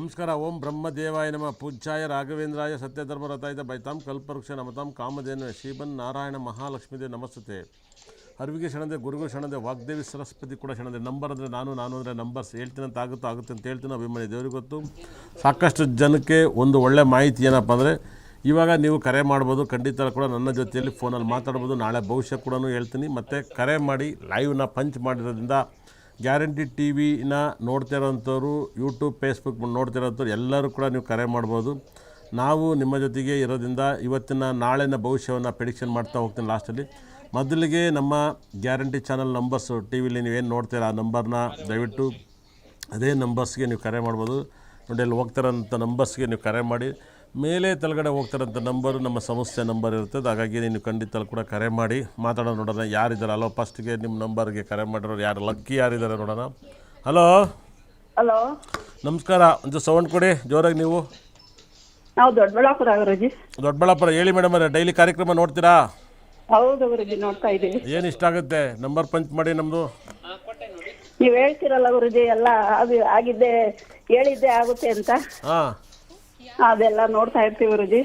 ನಮಸ್ಕಾರ. ಓಂ ಬ್ರಹ್ಮದೇವಾಯ ನಮ. ಪೂಜ್ಯಾಯ ರಾಘವೇಂದ್ರಾಯ ಸತ್ಯಧರ್ಮರತಾಯ ಬೈತಾಂ ಕಲ್ಪವೃಕ್ಷ ನಮತಾಂ ಕಾಮಧೇನು ಶ್ರೀಮನ್ ನಾರಾಯಣ ಮಹಾಲಕ್ಷ್ಮೀದೇವಿ ನಮಸ್ತತೆ. ಅರಿವಿಗೆ ಕ್ಷಣದೆ ಗುರುಗಳು ಕ್ಷಣದೆ ವಾಗ್ದೇವಿ ಸರಸ್ವತಿ ಕೂಡ ಕ್ಷಣದೆ ನಂಬರ್ ಅಂದರೆ ನಾನು ನಾನು ಅಂದರೆ ನಂಬರ್ಸ್. ಹೇಳ್ತೀನಿ ಅಂತ ಆಗುತ್ತೋ ಆಗುತ್ತೆ ಅಂತ ಹೇಳ್ತೀನಿ. ಅಭಿಮಾನಿ ದೇವ್ರಿಗೆ ಗೊತ್ತು. ಸಾಕಷ್ಟು ಜನಕ್ಕೆ ಒಂದು ಒಳ್ಳೆ ಮಾಹಿತಿ ಏನಪ್ಪ ಅಂದರೆ, ಇವಾಗ ನೀವು ಕರೆ ಮಾಡ್ಬೋದು. ಖಂಡಿತ ಕೂಡ ನನ್ನ ಜೊತೆಯಲ್ಲಿ ಫೋನಲ್ಲಿ ಮಾತಾಡ್ಬೋದು. ನಾಳೆ ಭವಿಷ್ಯ ಕೂಡ ಹೇಳ್ತೀನಿ. ಮತ್ತು ಕರೆ ಮಾಡಿ ಲೈವ್ನ ಪಂಚ್ ಮಾಡಿರೋದ್ರಿಂದ ಗ್ಯಾರಂಟಿ ಟಿ ವಿನ ನೋಡ್ತಿರೋಂಥವ್ರು ಯೂಟ್ಯೂಬ್ ಫೇಸ್ಬುಕ್ ನೋಡ್ತಿರೋಂಥವ್ರು ಎಲ್ಲರೂ ಕೂಡ ನೀವು ಕರೆ ಮಾಡ್ಬೋದು. ನಾವು ನಿಮ್ಮ ಜೊತೆಗೆ ಇರೋದ್ರಿಂದ ಇವತ್ತಿನ ನಾಳಿನ ಭವಿಷ್ಯವನ್ನು ಪ್ರಿಡಿಕ್ಷನ್ ಮಾಡ್ತಾ ಹೋಗ್ತೀನಿ ಲಾಸ್ಟಲ್ಲಿ ಮೊದಲಿಗೆ ನಮ್ಮ ಗ್ಯಾರಂಟಿ ಚಾನಲ್ ನಂಬರ್ಸು ಟಿ ವಿಲಿ ನೀವೇನು ನೋಡ್ತೀರ ಆ ನಂಬರ್ನ ದಯವಿಟ್ಟು ಅದೇ ನಂಬರ್ಸ್ಗೆ ನೀವು ಕರೆ ಮಾಡ್ಬೋದು. ನೋಡಿ, ಅಲ್ಲಿ ಹೋಗ್ತಾರಂಥ ನಂಬರ್ಸ್ಗೆ ನೀವು ಕರೆ ಮಾಡಿ. ಮೇಲೆ ತಳಗಡೆ ಹೋಗ್ತಾರಂಥ ನಂಬರು ನಮ್ಮ ಸಂಸ್ಥೆ ನಂಬರ್ ಇರ್ತದೆ ಹಾಗಾಗಿ ನೀವು ಖಂಡಿತ ಕೂಡ ಕರೆ ಮಾಡಿ. ಮಾತಾಡೋಣ ನೋಡೋಣ ಯಾರಿದ್ದಾರೆ? ಅಲೋ ಫಸ್ಟ್ಗೆ ನಿಮ್ಮ ನಂಬರ್ಗೆ ಕರೆ ಮಾಡಿರೋರು ಯಾರು? ಲಕ್ಕಿ ಯಾರಿದ್ದಾರೆ ನೋಡೋಣ? ಹಲೋ? ಹಲೋ? ನಮಸ್ಕಾರ. ಒಂದು ಸೌಂಡ್ ಕೊಡಿ ಜೋರಾಗಿ ನೀವು. ನಾವು ದೊಡ್ಡಬಳ್ಳಾಪುರ ಗುರುಜಿ ದೊಡ್ಡಬಳ್ಳಾಪುರ ಹೇಳಿ ಮೇಡಮ್ ಡೈಲಿ ಕಾರ್ಯಕ್ರಮ ನೋಡ್ತೀರಾ? ಹೌದು ಗುರುಜಿ ನೋಡ್ತಾ ಇದ್ದೀವಿ. ಏನು ಇಷ್ಟ ಆಗುತ್ತೆ? ನಂಬರ್ ಪಂಚ್ ಮಾಡಿ ನಮ್ಮದು ನೀವು ಹೇಳ್ತೀರಲ್ಲ ಗುರುಜಿ ಎಲ್ಲ ಅದು ಆಗಿದ್ದೆ ಹೇಳಿದ್ದೆ ಆಗುತ್ತೆ ಅಂತ. ಹಾಂ. ಅದೆಲ್ಲ ನೋಡ್ತಾ ಇರ್ತೀವಿ ಗುರುಜಿ.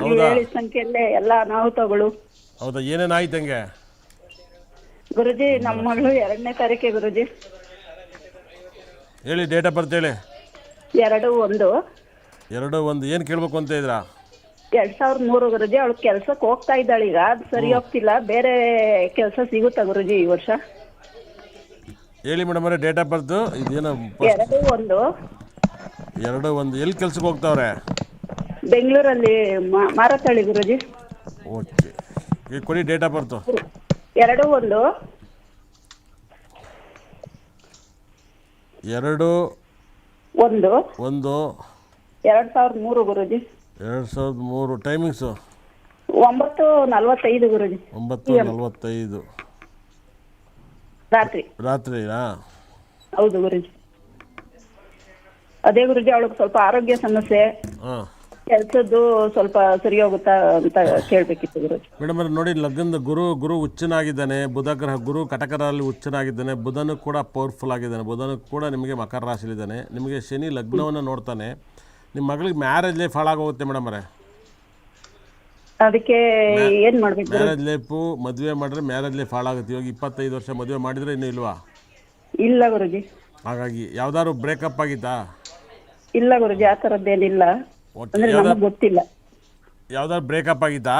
ನೀವು ಹೌದಾ? ಹೇಳಿದ ಸಂಖ್ಯೆಯಲ್ಲೇ ಎಲ್ಲ ಅನಾಹುತಗಳು. ಹೌದಾ? ಏನೇನು ಆಯ್ತು ಹಂಗೆ? ಗುರುಜಿ ನಮ್ಮ ಮಗಳು ಎರಡನೇ ತಾರೀಕೆ ಗುರುಜಿ. ಹೇಳಿ ಡೇಟ್ ಆಫ್ ಬರ್ತ್ ಹೇಳಿ. ಎರಡು ಒಂದು. ಎರಡು ಒಂದು. ಏನು ಕೇಳಬೇಕು ಅಂತ ಇದ್ರಾ ಎರಡ್ ಸಾವಿರದ ಮೂರು ಗುರುಜಿ ಅವಳು ಕೆಲ್ಸಕ್ಕೆ ಹೋಗ್ತಾ ಇದ್ದಾಳೆ ಈಗ. ಅದು ಸರಿ ಹೋಗ್ತಿಲ್ಲ. ಬೇರೆ ಕೆಲಸ ಸಿಗುತ್ತಾ ಗುರುಜಿ ಈ ವರ್ಷ? ಹೇಳಿ ಮೇಡಮ್ ಅವರೇ ಡೇಟ್ ಆಫ್ ಬರ್ತು ಇದೇನು ಎರಡು ಒಂದು. ಎರಡು ಒಂದು ಎಲ್ಲಿ ಕೆಲ್ಸಕ್ಕೆ ಹೋಗ್ತಾವ್ರೆ? ಬೆಂಗಳೂರಲ್ಲಿ ಮಾ- ಮಾರತಳ್ಳಿ ಗುರುಜಿ. ಓಕೆ. ಈಗ ಕೊಡಿ ಡೇಟ್ ಆಫ್ ಬರ್ತು ಎರಡು ಒಂದು. ಎರಡು ಒಂದು. ಒಂದು. ಎರಡು ಸಾವಿರದ ಮೂರು ಗುರುಜಿ. ಎರಡು ಸಾವಿರದ ಮೂರು ಟೈಮಿಂಗ್ಸು ಒಂಬತ್ತು ನಲವತ್ತೈದು ಗುರುಜಿ. ಒಂಬತ್ತು ನಲವತ್ತೈದು. ರಾತ್ರಿ. ರಾತ್ರಿ ಹೌದು ಗುರುಜಿ. ಅದೇ ಗುರುಜಿ ಅವಳಿಗೆ ಸ್ವಲ್ಪ ಆರೋಗ್ಯ ಸಮಸ್ಯೆ. ಹಾಂ. ಕೆಲ್ಸದ್ದು ಸ್ವಲ್ಪ ಸರಿ ಹೋಗುತ್ತಾ ಅಂತ ಕೇಳಬೇಕಿತ್ತು ಗುರುಜಿ. ಮೇಡಮ್ ಅವ್ರೆ ನೋಡಿ ಲಗ್ನದ ಗುರು ಗುರು ಹುಚ್ಚನಾಗಿದ್ದಾನೆ ಬುಧ ಗ್ರಹ ಗುರು ಕಟಕರಲ್ಲಿ ಹುಚ್ಚನಾಗಿದ್ದಾನೆ ಬುಧನು ಕೂಡ ಪವರ್ಫುಲ್ ಆಗಿದ್ದಾನೆ ಬುಧನು ಕೂಡ ನಿಮಗೆ ಮಕರ ರಾಶಿಲಿದ್ದಾನೆ ನಿಮಗೆ ಶನಿ ಲಗ್ನವನ್ನು ನೋಡ್ತಾನೆ ನಿಮ್ಮ ಮಗಳಿಗೆ ಮ್ಯಾರೇಜ್ ಲೈಫ್ ಹಾಳಾಗೋಗುತ್ತೆ ಮೇಡಮ್ ಅವರೇ. ಅದಕ್ಕೆ ಏನ್ ಮಾಡ್ಬೇಕು ಗುರು? ಮ್ಯಾರೇಜ್ ಲೈಫು ಮದುವೆ ಮಾಡಿದ್ರೆ ಮ್ಯಾರೇಜ್ ಲೈಫ್ ಹಾಳಾಗುತ್ತೆ ಇವಾಗ ಇಪ್ಪತ್ತೈದು ವರ್ಷ ಮದುವೆ ಮಾಡಿದ್ರೆ ಇನ್ನೂ ಇಲ್ವಾ? ಇಲ್ಲ ಗುರುಜಿ. ಹಾಗಾಗಿ ಯಾವ್ದಾದ್ರು ಬ್ರೇಕಪ್ ಆಗಿತ್ತಾ? ಇಲ್ಲ ಗುರುಜಿ ಆ ಥರದ್ದೇನಿಲ್ಲ ಅಂದ್ರೆ ನಮಗ್ ಗೊತ್ತಿಲ್ಲ. ಯಾವ್ದಾದ್ರು ಬ್ರೇಕಪ್ ಆಗಿದ್ದಾ?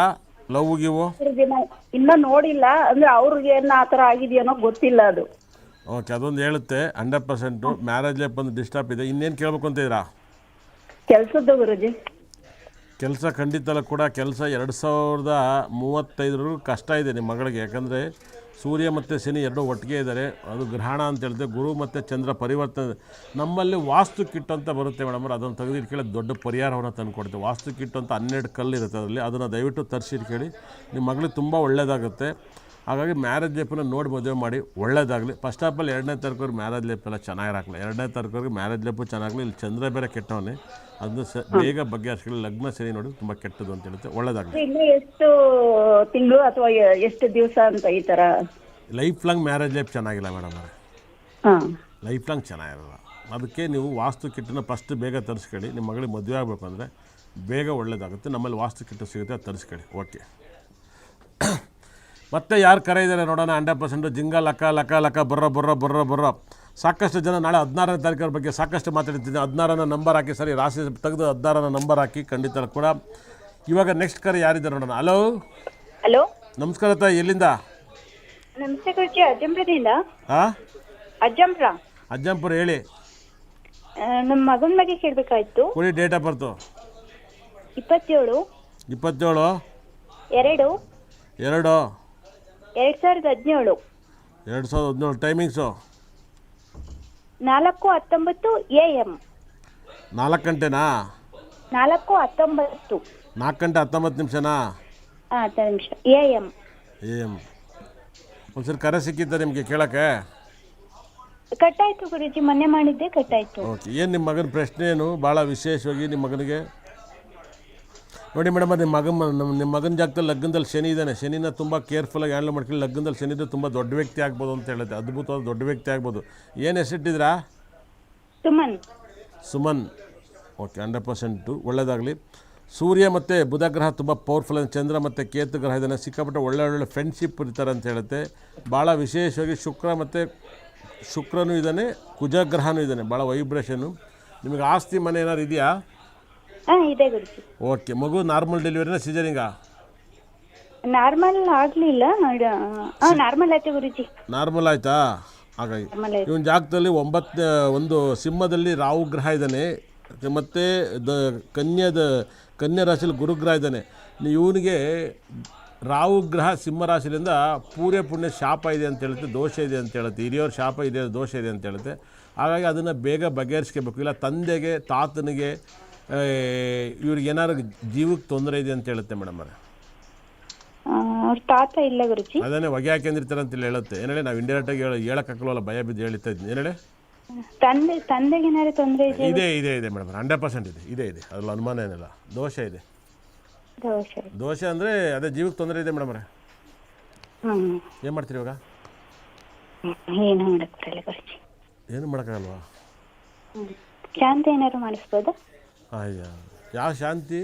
ಲವ್ ಗಿವು ಗುರುಜಿ ಇನ್ನ ನೋಡಿಲ್ಲ. ಅಂದ್ರೆ ಅವ್ರಿಗೆ ಏನ ಆ ಥರ ಆಗಿದೆಯೋ ಗೊತ್ತಿಲ್ಲ ಅದು. ಓಕೆ ಅದೊಂದು ಹೇಳುತ್ತೆ. ಹಂಡ್ರೆಡ್ ಪರ್ಸೆಂಟು ಮ್ಯಾರೇಜ್ ಲೈಫ್ ಒಂದು ಡಿಸ್ಟರ್ಬ್ ಇದೆ. ಇನ್ನೇನು ಕೇಳಬೇಕು ಅಂತ ಇದ್ದೀರಾ? ಕೆಲ್ಸದ್ದು ಗುರುಜಿ. ಕೆಲಸ ಖಂಡಿತ ಕೂಡ ಕೆಲಸ ಎರಡು ಸಾವಿರದ ಮೂವತ್ತೈದರವರೆಗೂ ಕಷ್ಟ ಇದೆ ನಿಮ್ಮ ಮಗಳಿಗೆ. ಯಾಕಂದರೆ ಸೂರ್ಯ ಮತ್ತು ಶನಿ ಎರಡೂ ಒಟ್ಟಿಗೆ ಇದ್ದಾರೆ. ಅದು ಗ್ರಹಣ ಅಂತ ಹೇಳಿದ್ರೆ ಗುರು ಮತ್ತು ಚಂದ್ರ ಪರಿವರ್ತನೆ. ನಮ್ಮಲ್ಲಿ ವಾಸ್ತು ಕಿಟ್ ಅಂತ ಬರುತ್ತೆ ಮೇಡಮ್. ಅದನ್ನು ಕೇಳಿ ದೊಡ್ಡ ಪರಿಹಾರವನ್ನು ತಂದು ಕೊಡ್ತೀವಿ. ವಾಸ್ತು ಕಿಟ್ ಅಂತ ಹನ್ನೆರಡು ಕಲ್ಲು ಇರುತ್ತೆ ಅದರಲ್ಲಿ. ಅದನ್ನು ದಯವಿಟ್ಟು ತರಿಸಿಟ್ಕೊಳ್ಳಿ ನಿಮ್ಮ ಮಗಳಿಗೆ ತುಂಬ ಒಳ್ಳೆಯದಾಗುತ್ತೆ ಹಾಗಾಗಿ ಮ್ಯಾರೇಜ್ ಲೈಫನ್ನ ನೋಡಿ ಮದುವೆ ಮಾಡಿ ಒಳ್ಳೇದಾಗಲಿ. ಫಸ್ಟ್ ಆಫ್ ಆಲ್ ಎರಡನೇ ತಾರೀಕು ಮ್ಯಾರೇಜ್ ಲೈಫೆಲ್ಲ ಎಲ್ಲ ಚೆನ್ನಾಗಿರಾಕಲ್ಲ ಎರಡನೇ ತಾರೀಕು ಮ್ಯಾರೇಜ್ ಲೈಫು ಚೆನ್ನಾಗಲಿ. ಇಲ್ಲಿ ಚಂದ್ರ ಬೇರೆ ಕೆಟ್ಟವನೇ. ಅದನ್ನು ಸ ಬೇಗ ಬಗ್ಗೆ ಬಗೆಹರಿಸ್ಕೊಳ್ಳಿ. ಲಗ್ನ ಸರಿ ನೋಡಿ ತುಂಬ ಕೆಟ್ಟದು ಅಂತ ಹೇಳುತ್ತೆ. ಒಳ್ಳೇದಾಗಲಿ. ಇನ್ನು ಎಷ್ಟು ತಿಂಗಳು ಅಥವಾ ಎಷ್ಟು ದಿವಸ ಅಂತ ಈ ಥರ ಲೈಫ್ ಲಾಂಗ್ ಮ್ಯಾರೇಜ್ ಲೈಫ್ ಚೆನ್ನಾಗಿಲ್ಲ ಮೇಡಮ್ ಅವರೇ. ಹಾ. ಲೈಫ್ ಲಾಂಗ್ ಚೆನ್ನಾಗಿರಲ್ಲ. ಅದಕ್ಕೆ ನೀವು ವಾಸ್ತು ಕಿಟ್ಟನ್ನು ಫಸ್ಟ್ ಬೇಗ ತರಿಸ್ಕೊಳ್ಳಿ. ನಿಮ್ಮ ಮಗಳಿಗೆ ಮದುವೆ ಆಗಬೇಕು ಅಂದರೆ ಬೇಗ ಒಳ್ಳೇದಾಗುತ್ತೆ. ನಮ್ಮಲ್ಲಿ ವಾಸ್ತು ಕಿಟ್ಟು ಸಿಗುತ್ತೆ ಅದು ತರಿಸ್ಕೊಳ್ಳಿ. ಓಕೆ ಮತ್ತೆ ಯಾರು ಕರೆ ಇದ್ದಾರೆ ನೋಡೋಣ ಹಂಡ್ರೆಡ್ ಪರ್ಸೆಂಟು ಜಿಂಗ ಲಕ್ಕ ಲಕ್ಕ ಲಕ್ಕ ಬರ್ರ ಬರ್ರ ಬರ್ರ ಬರ್ರ. ಸಾಕಷ್ಟು ಜನ ನಾಳೆ ಹದಿನಾರನೇ ತಾರೀಕರ ಬಗ್ಗೆ ಸಾಕಷ್ಟು ಮಾತಾಡ್ತಿದ್ದೀನಿ ಹದಿನಾರನ ನಂಬರ್ ಹಾಕಿ ಸರಿ ರಾಶಿ ತೆಗೆದು ಹದಿನಾರನ ನಂಬರ್ ಹಾಕಿ ಖಂಡಿತ ಕೂಡ. ಇವಾಗ ನೆಕ್ಸ್ಟ್ ಕರೆ ಯಾರಿದ್ದಾರೆ ನೋಡೋಣ? ಹಲೋ ಹಲೋ ನಮಸ್ಕಾರ ತಾಯಿ ಎಲ್ಲಿಂದ? ನಮಸ್ತೆ ಗುರುಜಿ ಅಜ್ಜಂಪುರದಿಂದ. ಹಾಂ ಅಜ್ಜಂಪುರ. ಅಜ್ಜಂಪುರ ಹೇಳಿ. ನಮ್ಮ ಮಗನ ಬಗ್ಗೆ ಕೇಳಬೇಕಾಯ್ತು. ಕೊಡಿ ಡೇಟ್ ಆಫ್ ಬರ್ತು ಇಪ್ಪತ್ತೇಳು. ಇಪ್ಪತ್ತೇಳು. ಎರಡು. ಎರಡು. ಎರಡು ಸಾವಿರದ ಹದಿನೇಳು. ಎರಡು ಸಾವಿರದ ಹದಿನೇಳು ಟೈಮಿಂಗ್ಸು ನಾಲ್ಕು ಹತ್ತೊಂಬತ್ತು ಎ ಎಂ ನಾಲ್ಕು ಗಂಟೆನಾ? ನಾಲ್ಕು ಹತ್ತೊಂಬತ್ತು. ನಾಲ್ಕು ಗಂಟೆ ಹತ್ತೊಂಬತ್ತು ನಿಮಿಷನಾ? ಆ, ಹತ್ತು ನಿಮಿಷ. ಎ ಎಂ ಏಮ್ ಒಂದ್ಸರಿ ಕರೆ ಸಿಕ್ಕಿದ್ದ ನಿಮಗೆ ಕೇಳೋಕ್ಕೆ? ಕಟ್ಟಾಯ್ತು ಗುರುಜಿ ಮೊನ್ನೆ ಮಾಡಿದ್ದೆ ಕಟ್ಟಾಯ್ತು. ಓಕೆ ಏನು ನಿಮ್ಮ ಮಗನ ಪ್ರಶ್ನೆ ಏನು? ಭಾಳ ವಿಶೇಷವಾಗಿ ನಿಮ್ಮ ಮಗನಿಗೆ? ನೋಡಿ ಮೇಡಮ್ ನಿಮ್ಮ ಮಗ ನಮ್ಮ ನಿಮ್ಮ ಮಗನ ಜಾಗದಲ್ಲಿ ಲಗ್ನದಲ್ಲಿ ಶನಿ ಇದ್ದಾನೆ. ಶನಿನ ತುಂಬ ಕೇರ್ಫುಲ್ಲಾಗಿ ಹ್ಯಾಂಡಲ್ ಮಾಡ್ಕೊಳ್ಳಿ ಲಗ್ನದಲ್ಲಿ ಶನಿ ಇದ್ದರೆ ತುಂಬ ದೊಡ್ಡ ವ್ಯಕ್ತಿ ಆಗ್ಬೋದು ಅಂತ ಹೇಳುತ್ತೆ ಅದ್ಭುತವಾದ ದೊಡ್ಡ ವ್ಯಕ್ತಿ ಆಗ್ಬೋದು. ಏನು ಹೆಸರಿಟ್ಟಿದ್ರಾ Suman. Suman. Okay hundred percent ಒಳ್ಳೆಯದಾಗಲಿ ಸೂರ್ಯ ಮತ್ತು ಬುಧ ಗ್ರಹ ತುಂಬ ಪವರ್ಫುಲ್ ಚಂದ್ರ ಮತ್ತು ಕೇತು ಗ್ರಹ ಇದನ್ನು ಸಿಕ್ಕಾಪಟ್ಟೆ ಒಳ್ಳೆ ಒಳ್ಳೆ ಫ್ರೆಂಡ್ಶಿಪ್ ಇರ್ತಾರೆ ಅಂತ ಹೇಳುತ್ತೆ. ಭಾಳ ವಿಶೇಷವಾಗಿ ಶುಕ್ರ ಮತ್ತು ಶುಕ್ರನೂ ಇದ್ದಾನೆ ಕುಜ ಗ್ರಹನೂ ಇದ್ದಾನೆ. ಭಾಳ ವೈಬ್ರೇಷನು ನಿಮಗೆ ಆಸ್ತಿ ಮನೆ ಏನಾದ್ರು ಇದೆಯಾ? ಹಾ ಇದೆ ಗುರುಜಿ. ಓಕೆ ಮಗು ನಾರ್ಮಲ್ ಡೆಲಿವರಿನ ಸಿಜರಿಂಗಾ ನಾರ್ಮಲ್ ಆಗ್ಲಿಲ್ಲ ಹಾ ನಾರ್ಮಲ್ ಆಯ್ತು ಗುರುಜಿ. ನಾರ್ಮಲ್ ಆಯಿತಾ? ಹಾಗಾಗಿ ನಾರ್ಮಲ್ ಆಯ್ತು. ಇವನ ಜಾಗದಲ್ಲಿ ಒಂಬತ್ತು ಒಂದು ಸಿಂಹದಲ್ಲಿ ರಾಹು ಗ್ರಹ ಇದ್ದಾನೆ. ಮತ್ತೆ ದ ಕನ್ಯಾದ ಕನ್ಯಾ ರಾಶಿಯಲ್ಲಿ ಗುರುಗ್ರಹ ಇದ್ದಾನೆ. ಇವನಿಗೆ ರಾಹು ಗ್ರಹ ಸಿಂಹ ರಾಶಿಯಿಂದ ಪೂರ್ಯ ಪುಣ್ಯ ಶಾಪ ಇದೆ ಅಂತ ಹೇಳುತ್ತೆ ದೋಷ ಇದೆ ಅಂತ ಹೇಳುತ್ತೆ. ಹಿರಿಯವ್ರ ಶಾಪ ಇದೆ ದೋಷ ಇದೆ ಅಂತ ಹೇಳುತ್ತೆ. ಹಾಗಾಗಿ ಅದನ್ನು ಬೇಗ ಬಗೆಹರಿಸ್ಕೋಬೇಕು. ಇಲ್ಲ ತಂದೆಗೆ ತಾತನಿಗೆ ಇವ್ರಿಗೆ ಏನಾದ್ರು ಜೀವಕ್ಕೆ ತೊಂದರೆ ಇದೆ ಅಂತ ಹೇಳುತ್ತೆ ಮೇಡಮ್ ಅವರೇ? ಅವ್ರ ತಾತ ಇಲ್ಲ ಗುರುಜಿ. ಅದನ್ನೇ ಹೊಗೆ ಹಾಕೊಂಡಿರ್ತಾರೆ ಅಂತ ಹೇಳುತ್ತೆ. ಏನೇಳಿ ನಾವು ಇಂಡೈರೆಕ್ಟಾಗಿ ಹೇಳಕ್ ಹಾಕಲ್ವಲ್ಲ ಭಯ ಬಿದ್ದು ಹೇಳ್ತಾ ಇದ್ದೀನಿ ಏನೇಳಿ ತಂದೆ ತಂದೆಗೆ ಏನಾದ್ರು ತೊಂದರೆ ಇದೆ ಇದೆ ಇದೆ ಇದೆ ಮೇಡಮ್ ಹಂಡ್ರೆಡ್ ಪರ್ಸೆಂಟ್ ಇದೆ ಇದೆ ಇದೆ. ಅದ್ರಲ್ಲಿ ಅನುಮಾನ ಏನಿಲ್ಲ. ದೋಷ ಇದೆ. ದೋಷ ದೋಷ ಅಂದರೆ ಅದೇ ಜೀವಕ್ಕೆ ತೊಂದರೆ ಇದೆ ಮೇಡಮ್ ಅವರೇ. ಹ್ಮ್. ಏನು ಮಾಡ್ತೀರಿ ಇವಾಗ? ಏನು ಮಾಡಕ್ ಬರಲ್ಲ ಗುರುಜಿ. ಏನು ಮಾಡೋಕ್ಕಾಗಲ್ವಾ? ಶಾಂತಿ ಏನಾದ್ರು ಮಾಡಿಸ್ಬೋದಾ? ಅಯ್ಯ. ಯಾವ ಶಾಂತಿ?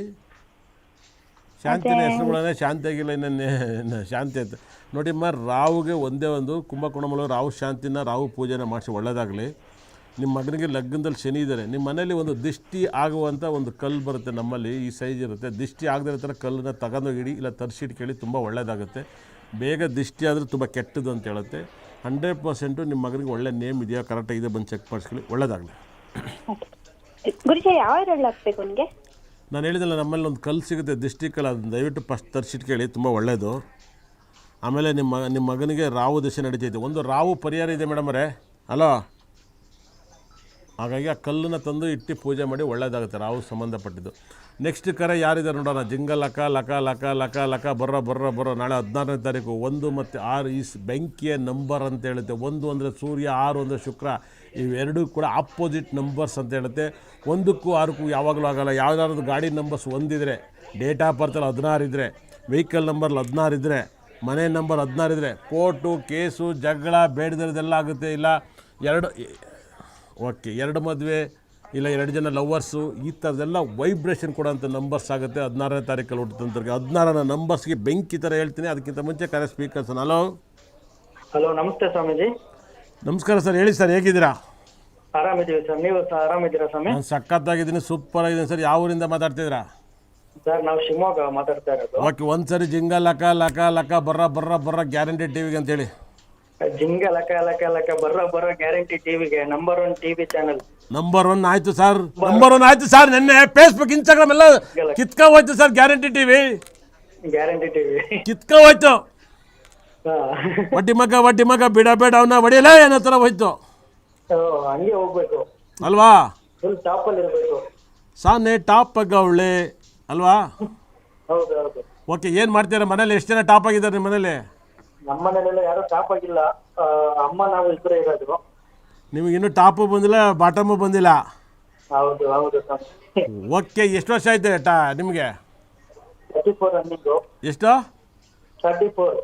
ಶಾಂತಿನ ಹೆಸರುಗಳನ್ನೇ ಶಾಂತಿ ಆಗಿಲ್ಲ ಇನ್ನೇ ಶಾಂತಿ ಅಂತ. ನೋಡಿಮ್ಮ ರಾವುಗೆ ಒಂದೇ ಒಂದು ಕುಂಭಕೋಣಮಲ ರಾವು ಶಾಂತಿನ ರಾವು ಪೂಜೆನ ಮಾಡಿಸಿ ಒಳ್ಳೆಯದಾಗಲಿ ನಿಮ್ಮ ಮಗನಿಗೆ ಲಗ್ನದಲ್ಲಿ ಶನಿ ಇದ್ದಾರೆ ನಿಮ್ಮ ಮನೇಲಿ ಒಂದು ದಿಷ್ಟಿ ಆಗುವಂಥ ಒಂದು ಕಲ್ಲು ಬರುತ್ತೆ ನಮ್ಮಲ್ಲಿ ಈ ಸೈಜ್ ಇರುತ್ತೆ. ದಿಷ್ಟಿ ಆಗದಿರೋ ಥರ ಕಲ್ಲನ್ನ ತಗೊಂಡೋಗಿಡಿ ಇಲ್ಲ ತರಿಸಿಟ್ಕೊಳ್ಳಿ ತುಂಬ ಒಳ್ಳೆಯದಾಗುತ್ತೆ ಬೇಗ ದಿಷ್ಟಿ ಆದರೆ ತುಂಬ ಕೆಟ್ಟದ್ದು ಅಂತ ಹೇಳುತ್ತೆ. ಹಂಡ್ರೆಡ್ ಪರ್ಸೆಂಟು ನಿಮ್ಮ ಮಗನಿಗೆ ಒಳ್ಳೆ ನೇಮ್ ಇದೆಯಾ ಕರೆಕ್ಟಾಗಿದೆ ಬಂದು ಚೆಕ್ ಮಾಡಿಸ್ಕೊಳ್ಳಿ. ಒಳ್ಳೇದಾಗಲಿ. ನಾನು ಹೇಳಿದಲ್ಲ, ನಮ್ಮಲ್ಲಿ ಒಂದು ಕಲ್ಲು ಸಿಗುತ್ತೆ ದಿಷ್ಟಿ ಕಲ್ಲು ಅದನ್ನ ದಯವಿಟ್ಟು ಫಸ್ಟ್ ತರಿಸಿಟ್ಕೊಳ್ಳಿ ತುಂಬ ಒಳ್ಳೆಯದು ಆಮೇಲೆ ನಿಮ್ಮ ನಿಮ್ಮ ಮಗನಿಗೆ ರಾವು ದಶೆ ನಡೀತೈತೆ. ಒಂದು ರಾವು ಪರಿಹಾರ ಇದೆ ಮೇಡಮರೇ ಅಲೋ? ಹಾಗಾಗಿ ಆ ಕಲ್ಲನ್ನು ತಂದು ಇಟ್ಟು ಪೂಜೆ ಮಾಡಿ ಒಳ್ಳೇದಾಗುತ್ತೆ ರಾವು ಸಂಬಂಧಪಟ್ಟಿದ್ದು. ನೆಕ್ಸ್ಟ್ ಕರೆ ಯಾರಿದ್ದಾರೆ ನೋಡೋಣ ಜಿಂಗ ಲಕ ಲಕ ಲಕ ಲಕ ಲಕ ಬರೋ ಬರೋ ಬರೋ ನಾಳೆ ಹದಿನಾರನೇ ತಾರೀಕು, ಒಂದು ಮತ್ತು ಆರು ಈ ಬೆಂಕಿಯ ನಂಬರ್ ಅಂತ ಹೇಳುತ್ತೆ. ಒಂದು ಅಂದರೆ ಸೂರ್ಯ, ಆರು ಅಂದರೆ ಶುಕ್ರ, ಇವೆರಡೂ ಕೂಡ ಆಪೋಸಿಟ್ ನಂಬರ್ಸ್ ಅಂತ ಹೇಳುತ್ತೆ. ಒಂದಕ್ಕೂ ಆರಕ್ಕೂ ಯಾವಾಗಲೂ ಆಗೋಲ್ಲ. ಯಾವುದಾದ್ರು ಗಾಡಿ ನಂಬರ್ಸ್ ಒಂದಿದ್ರೆ ಡೇಟ್ ಆಫ್ ಬರ್ತಲ್ಲಿ ಹದಿನಾರು ಇದ್ದರೆ ವೆಹಿಕಲ್ ನಂಬರ್ಲಿ ಹದಿನಾರು ಇದ್ದರೆ ಮನೆ ನಂಬರ್ ಹದಿನಾರು ಇದ್ದರೆ ಕೋರ್ಟು ಕೇಸು ಜಗಳ, ಬೇಡದಿರೋದೆಲ್ಲ ಆಗುತ್ತೆ. ಇಲ್ಲ, ಎರಡು ಓಕೆ ಎರಡು ಮದುವೆ ಇಲ್ಲ ಎರಡು ಜನ ಲವರ್ಸು ಈ ಥರದ್ದೆಲ್ಲ ವೈಬ್ರೇಷನ್ ಕೊಡೋಂಥ ನಂಬರ್ಸ್ ಆಗುತ್ತೆ ಹದಿನಾರನೇ ತಾರೀಕಲ್ಲಿ ಹುಟ್ಟುತ್ತಂತವ್ರಿಗೆ ಹದಿನಾರನ ನಂಬರ್ಸ್ಗೆ ಬೆಂಕಿ ಥರ ಹೇಳ್ತೀನಿ ಅದಕ್ಕಿಂತ ಮುಂಚೆ ಕರೆ ಸ್ಪೀಕರ್ಸ್ ಹಲೋ ಹಲೋ ನಮಸ್ತೆ ಸ್ವಾಮೀಜಿ. ನಮಸ್ಕಾರ ಸರ್ ಹೇಳಿ ಸರ್ ಹೇಗಿದ್ದೀರಾ? ಆರಾಮಿದ್ದೀವಿ ಸರ್ ನೀವು ಆರಾಮಿದ್ದೀರಾ ಸ್ವಾಮಿ? ನಾನು ಸಖತ್ತಾಗಿದ್ದೀನಿ ಸೂಪರ್ ಆಗಿದ್ದೀನಿ ಸರ್ ಯಾವ ಊರಿಂದ ಮಾತಾಡ್ತಿದ್ದೀರಾ? ಸರ್ ನಾವು ಶಿವಮೊಗ್ಗ ಮಾತಾಡ್ತಾ ಇರೋದು. ಓಕೆ ಒಂದ್ಸರಿ ಜಿಂಗ ಲಕ ಲಕ ಲಕ ಬರ್ರ ಬರ್ರ ಬರ್ರ ಗ್ಯಾರಂಟಿ ಟಿವಿಗೆ ಅಂತೇಳಿ ಜಿಂಗ ಲಕ ಲಕ ಲಕ ಬರೋ ಬರೋ ಗ್ಯಾರಂಟಿ ಟಿವಿಗೆ number one TV channel number one ಆಯ್ತು ಸರ್ ನಂಬರ್ ಒನ್ ಆಯ್ತು ಸರ್ ನಿನ್ನೆ ಫೇಸ್ಬುಕ್ ಇನ್ಸ್ಟಾಗ್ರಾಮ್ ಎಲ್ಲ ಕಿತ್ಕ ಹೋಯ್ತು sir Guarantee TV. Guarantee TV. ಕಿತ್ಕ ಹೋಯ್ತು. ವಡ್ಡಿ ಮಗ ವಡ್ಡಿ ಮಗ ಬಿಡ ಬೇಡ ಅವನ್ನ ಹೊಡಿಯಲ್ಲ ಏನೋ ಥರ ಹೋಯ್ತು. ಹಂಗೆ ಹೋಗ್ಬೇಕು. ಅಲ್ವಾ? ಫುಲ್ ಟಾಪ್ ಅಲ್ಲಿ ಇರಬೇಕು. ಸಾನೆ ಟಾಪ್ ಅವಳೆ ಅಲ್ವಾ? ಹೌದು ಹೌದು. ಓಕೆ ಏನು ಮಾಡ್ತೀರಾ? ಮನೇಲಿ ಎಷ್ಟು ಜನ ಟಾಪ್ ಆಗಿದ್ದಾರೆ ನಿಮ್ಮ ಮನೇಲಿ? ನಮ್ಮ ಮನೇಲೆಲ್ಲ ಯಾರು ಟಾಪ್ ಆಗಿಲ್ಲ. ಆ, ಅಮ್ಮ ನಾವು ಇಬ್ಬರೇ ಇರೋದು. ನಿಮಗೆ ಇನ್ನು ಟಾಪು ಬಂದಿಲ್ಲ ಬಾಟಮು ಬಂದಿಲ್ಲ? ಹೌದು ಹೌದು ಸ್ವಾಮಿ ಓಕೆ ಎಷ್ಟು ವರ್ಷ ಆಯ್ತು ಟಾ ನಿಮಗೆ? ತರ್ಟಿ ಫೋರ್ ರನ್ನಿಂಗು ಎಷ್ಟು? Thirty four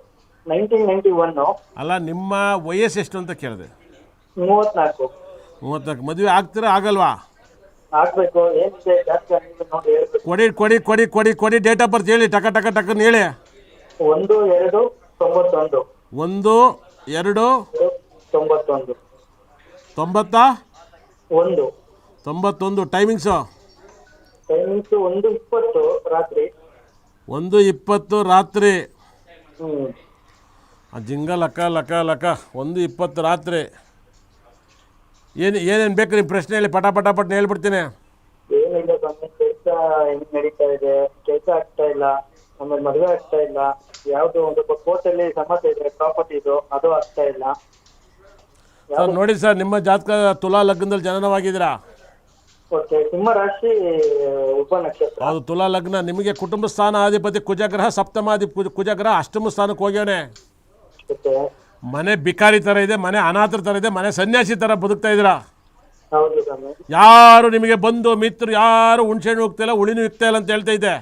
nineteen ninety one ಅಲ್ಲ ನಿಮ್ಮ ವಯಸ್ಸು ಎಷ್ಟು ಅಂತ ಕೇಳಿದೆ. ಮೂವತ್ನಾಲ್ಕು. ಮೂವತ್ನಾಲ್ಕು. ಮದುವೆ ಆಗ್ತೀರಾ ಆಗಲ್ವಾ? ಆಗ್ಬೇಕು ಏನಿದೆ ಜಾಸ್ತಿ ನೋಡಿ ಹೇಳ್ಬೇಕು. ಕೊಡಿ ಕೊಡಿ ಕೊಡಿ ಕೊಡಿ ಕೊಡಿ ಡೇಟ್ ಆಫ್ ಬರ್ತ್ ಹೇಳಿ ಟಕ ಟಕ ಟಕನ್ ಹೇಳಿ. ಒಂದು ಎರಡು ತೊಂಬತ್ತೊಂದು. ಒಂದು ಎರಡು ತೊಂಬತ್ತೊಂದು. ತೊಂಬತ್ತ? ಒಂದು. ತೊಂಬತ್ತೊಂದು. ಟೈಮಿಂಗ್ಸು ಟೈಮಿಂಗ್ಸ್ ಒಂದು ಇಪ್ಪತ್ತು ರಾತ್ರಿ. ಒಂದು ಇಪ್ಪತ್ತು ರಾತ್ರಿ. ಹ್ಮ್. ಆ ಜಿಂಗ ಲಕ ಲಕ ಲಕ. ಒಂದು ಇಪ್ಪತ್ತು ರಾತ್ರಿ. ಏನು ಏನೇನು ಬೇಕು ನಿಮ್ಮ ಪ್ರಶ್ನೆ ಹೇಳಿ? ಪಟ ಪಟ ಪಟ್ನ ಹೇಳ್ಬಿಡ್ತೀನಿ. ಏನಿಲ್ಲ ಸ್ವಾಮಿ ಕೆಲಸ ಹೆಂಗ್ ನಡೀತಾ ಇದೆ? ಕೆಲಸ ಆಗ್ತಾ ಇಲ್ಲ. ಆಮೇಲೆ ಮದುವೆ ಆಗ್ತಾ ಇಲ್ಲ. ಯಾವ್ದು ಒಂದು ಕೋರ್ಟ್ ಅಲ್ಲಿ ಸಮಸ್ಯೆ ಇದೆ ಪ್ರಾಪರ್ಟಿದು ಅದು ಆಗ್ತಾ ಇಲ್ಲ. ಸರ್ ನೋಡಿ ಸರ್ ನಿಮ್ಮ ಜಾತಕ ತುಲಾ ಲಗ್ನದಲ್ಲಿ ಜನನವಾಗಿದ್ದೀರಾ? ಓಕೆ ಸಿಂಹ ರಾಶಿ ಉಪ ನಕ್ಷತ್ರ. ಅದು ತುಲಾ ಲಗ್ನ. ನಿಮಗೆ ಕುಟುಂಬ ಸ್ಥಾನ ಅಧಿಪತಿ ಕುಜಗ್ರಹ ಸಪ್ತಮಾಧಿ ಕುಜ ಕುಜಗ್ರಹ ಅಷ್ಟಮ ಸ್ಥಾನಕ್ಕೆ ಹೋಗ್ಯವನೆ. ಓಕೆ. ಮನೆ ಬಿಕಾರಿ ತರ ಇದೆ ಮನೆ ಅನಾಥರ ತರ ಇದೆ ಮನೆ ಸನ್ಯಾಸಿ ತರ ಬದುಕ್ತಾ ಇದ್ದೀರಾ? ಹೌದು ಸ್ವಾಮಿ. ಯಾರು ನಿಮಗೆ ಬಂದು ಮಿತ್ರರು ಯಾರು ಹುಣ್ಸೆಣ್ಣು ಹೋಗ್ತಾ ಉಳಿನೂ ಇಕ್ತಾ ಇಲ್ಲ ಅಂತ ಹೇಳ್ತಾ ಇದ್ದೆ.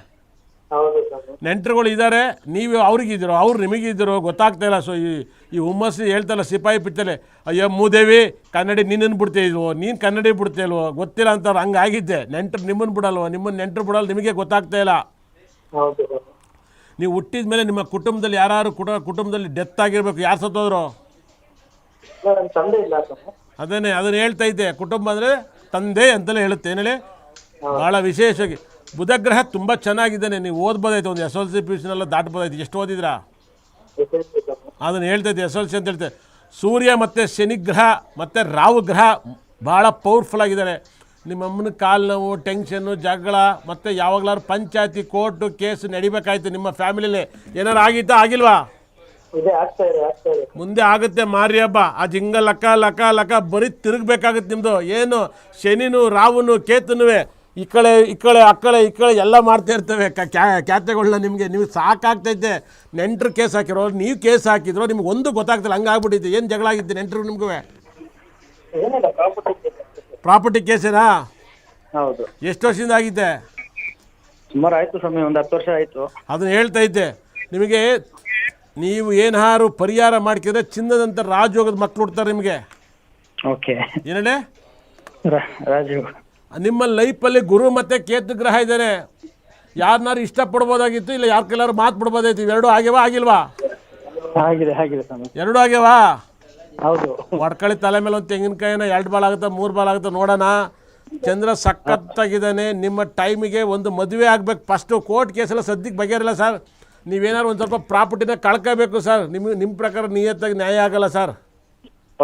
ಹೌದು ನೆಂಟರುಗಳು ಇದ್ದಾರೆ ನೀವು ಅವ್ರಿಗಿದ್ದೀರೋ ಅವ್ರು ನಿಮಗಿದ್ದೀರೋ ಗೊತ್ತಾಗ್ತಾ ಇಲ್ಲ. ಸೊ ಈ ಈ ಹುಮ್ಮಸ್ಸು ಹೇಳ್ತಲ್ಲ ಸಿಪಾಯಿ ಬಿಡ್ತಲೆ ಅಯ್ಯೋ ಮೂದೇವಿ ಕನ್ನಡಿ ನಿನ್ನನ್ನು ಬಿಡ್ತೇ ಇಲ್ವೋ? ನೀನು ಕನ್ನಡಿ ಬಿಡ್ತೇ ಇಲ್ವೋ? ಗೊತ್ತಿಲ್ಲ ಅಂತಾರೆ ಹಂಗೆ ಆಗಿದ್ದೆ ನೆಂಟರು ನಿಮ್ಮನ್ನು ಬಿಡಲ್ವೋ? ನಿಮ್ಮನ್ನು ನೆಂಟರು ಬಿಡಲ್ಲ ನಿಮಗೆ ಗೊತ್ತಾಗ್ತಾ ಇಲ್ಲ. ನೀವು ಹುಟ್ಟಿದ ಮೇಲೆ ನಿಮ್ಮ ಕುಟುಂಬದಲ್ಲಿ ಯಾರು ಕುಟ ಕುಟುಂಬದಲ್ಲಿ ಡೆತ್ ಆಗಿರ್ಬೇಕು ಯಾರು ಸತ್ತೋದ್ರು? ನನ್ ಅದನ್ನೇ ಅದನ್ನ ಹೇಳ್ತಾ ಇದ್ದೆ. ಕುಟುಂಬ ಅಂದರೆ ತಂದೆ ಅಂತಲೇ ಹೇಳುತ್ತೆ. ಏನೇಳಿ ಭಾಳ ವಿಶೇಷವಾಗಿ ಬುಧಗ್ರಹ ತುಂಬ ಚೆನ್ನಾಗಿದ್ದಾನೆ. ನೀವು ಓದ್ಬೋದಾಯ್ತು ಒಂದು S L C P U ಸಿನೆಲ್ಲ ದಾಟ್ಬೋದಾಯ್ತು. ಎಷ್ಟು ಓದಿದ್ರಾ? ಅದನ್ನು ಹೇಳ್ತೈತೆ ಎಸ್ ಎಲ್ ಸಿ ಅಂತ ಹೇಳ್ತೇವೆ ಸೂರ್ಯ ಮತ್ತು ಶನಿಗ್ರಹ ಮತ್ತು ರಾಹು ಗ್ರಹ ಭಾಳ ಪವರ್ಫುಲ್ ಆಗಿದ್ದಾರೆ. ನಿಮ್ಮ ಅಮ್ಮನ ಕಾಲು ನೋವು ಟೆನ್ಷನ್ನು ಜಗಳ ಮತ್ತು ಯಾವಾಗಲಾದ್ರು ಪಂಚಾಯತಿ ಕೋರ್ಟು ಕೇಸು ನಡಿಬೇಕಾಯ್ತು ನಿಮ್ಮ ಫ್ಯಾಮಿಲಿಲಿ. ಏನಾರು ಆಗಿತ್ತಾ ಆಗಿಲ್ವಾ? ಮುಂದೆ ಆಗುತ್ತೆ ಮಾರಿ ಹಬ್ಬ. ಆ ಜಿಂಗ ಲಕ ಲಕ ಲಕ ಬರೀ ತಿರುಗಬೇಕಾಗುತ್ತೆ ನಿಮ್ಮದು ಏನು? ಶನಿನು ರಾಹುನು ಕೇತುನುವೆ. ಈ ಕಡೆ ಈ ಕಡೆ ಆ ಕಡೆ ಈ ಕಡೆ ಎಲ್ಲ ಮಾಡ್ತಾ ಇರ್ತವೆ. ಕ್ಯಾತೆಗಳನ್ನ ನಿಮಗೆ ನೀವು ಸಾಕಾಗ್ತೈತೆ. ನೆಂಟ್ರು ಕೇಸ್ ಹಾಕಿರೋ ನೀವು ಕೇಸ್ ಹಾಕಿದ್ರು ನಿಮ್ಗೆ ಒಂದು ಗೊತ್ತಾಗ್ತಿಲ್ಲ. ಹಂಗೆ ಆಗ್ಬಿಟ್ಟಿದೆ. ಏನು ಜಗಳ ಆಗಿತ್ತು ನೆಂಟ್ರು ನಿಮ್ಗೂ? ಪ್ರಾಪರ್ಟಿ ಕೇಸೇನಾ ಹೌದು. ಎಷ್ಟು ವರ್ಷದಿಂದ ಆಗಿದ್ದೆ ಸುಮಾರು ಆಯಿತು ಸ್ವಾಮಿ ಒಂದು ಹತ್ತು ವರ್ಷ ಆಯಿತು. ಅದನ್ನ ಹೇಳ್ತಾ ಇದ್ದೆ. ನಿಮಗೆ ನೀವು ಏನಾರು ಪರಿಹಾರ ಮಾಡ್ಕಿದ್ರೆ ಚಿನ್ನದಂತ ರಾಜಯೋಗದ ಮಕ್ಕಳು ಹುಡ್ತಾರೆ ನಿಮಗೆ. ಓಕೆ. ಏನಡೆ ರಾಜೀವ್ ನಿಮ್ಮ ಲೈಫಲ್ಲಿ ಗುರು ಮತ್ತು ಕೇತು ಗ್ರಹ ಇದ್ದಾನೆ. ಯಾರನ್ನಾರು ಇಷ್ಟಪಡ್ಬೋದಾಗಿತ್ತು ಇಲ್ಲ ಯಾರ ಕೆಲವರು ಮಾತು ಬಿಡ್ಬೋದಾಯ್ತು ಇವೆರಡು ಆಗ್ಯವಾ ಆಗಿಲ್ವಾ? ಆಗಿದೆ ಆಗಿದೆ ಸ್ವಾಮಿ. ಎರಡು ಆಗ್ಯವಾ? ಹೌದು. ಒಡ್ಕಳಿ ತಲೆ ಮೇಲೆ ಒಂದು ತೆಂಗಿನಕಾಯಿನ ಎರಡು ಬಾಲ್ ಆಗುತ್ತಾ ಮೂರು ಬಾಲ್ ಆಗುತ್ತಾ ನೋಡೋಣ. ಚಂದ್ರ ಸಖತ್ತಾಗಿದ್ದಾನೆ ನಿಮ್ಮ ಟೈಮಿಗೆ ಒಂದು ಮದುವೆ ಆಗ್ಬೇಕು. ಫಸ್ಟು ಕೋರ್ಟ್ ಕೇಸೆಲ್ಲ ಸದ್ಯಕ್ಕೆ ಬಗೆಹರಿಲ್ಲ ಸರ್. ನೀವೇನಾದ್ರು ಒಂದು ಸ್ವಲ್ಪ ಪ್ರಾಪರ್ಟಿನ ಕಳ್ಕೋಬೇಕು ಸರ್. ನಿಮ್ಮ ನಿಮ್ಮ ಪ್ರಕಾರ ನಿಯತ್ತಾಗಿ ನ್ಯಾಯ ಆಗಲ್ಲ ಸರ್.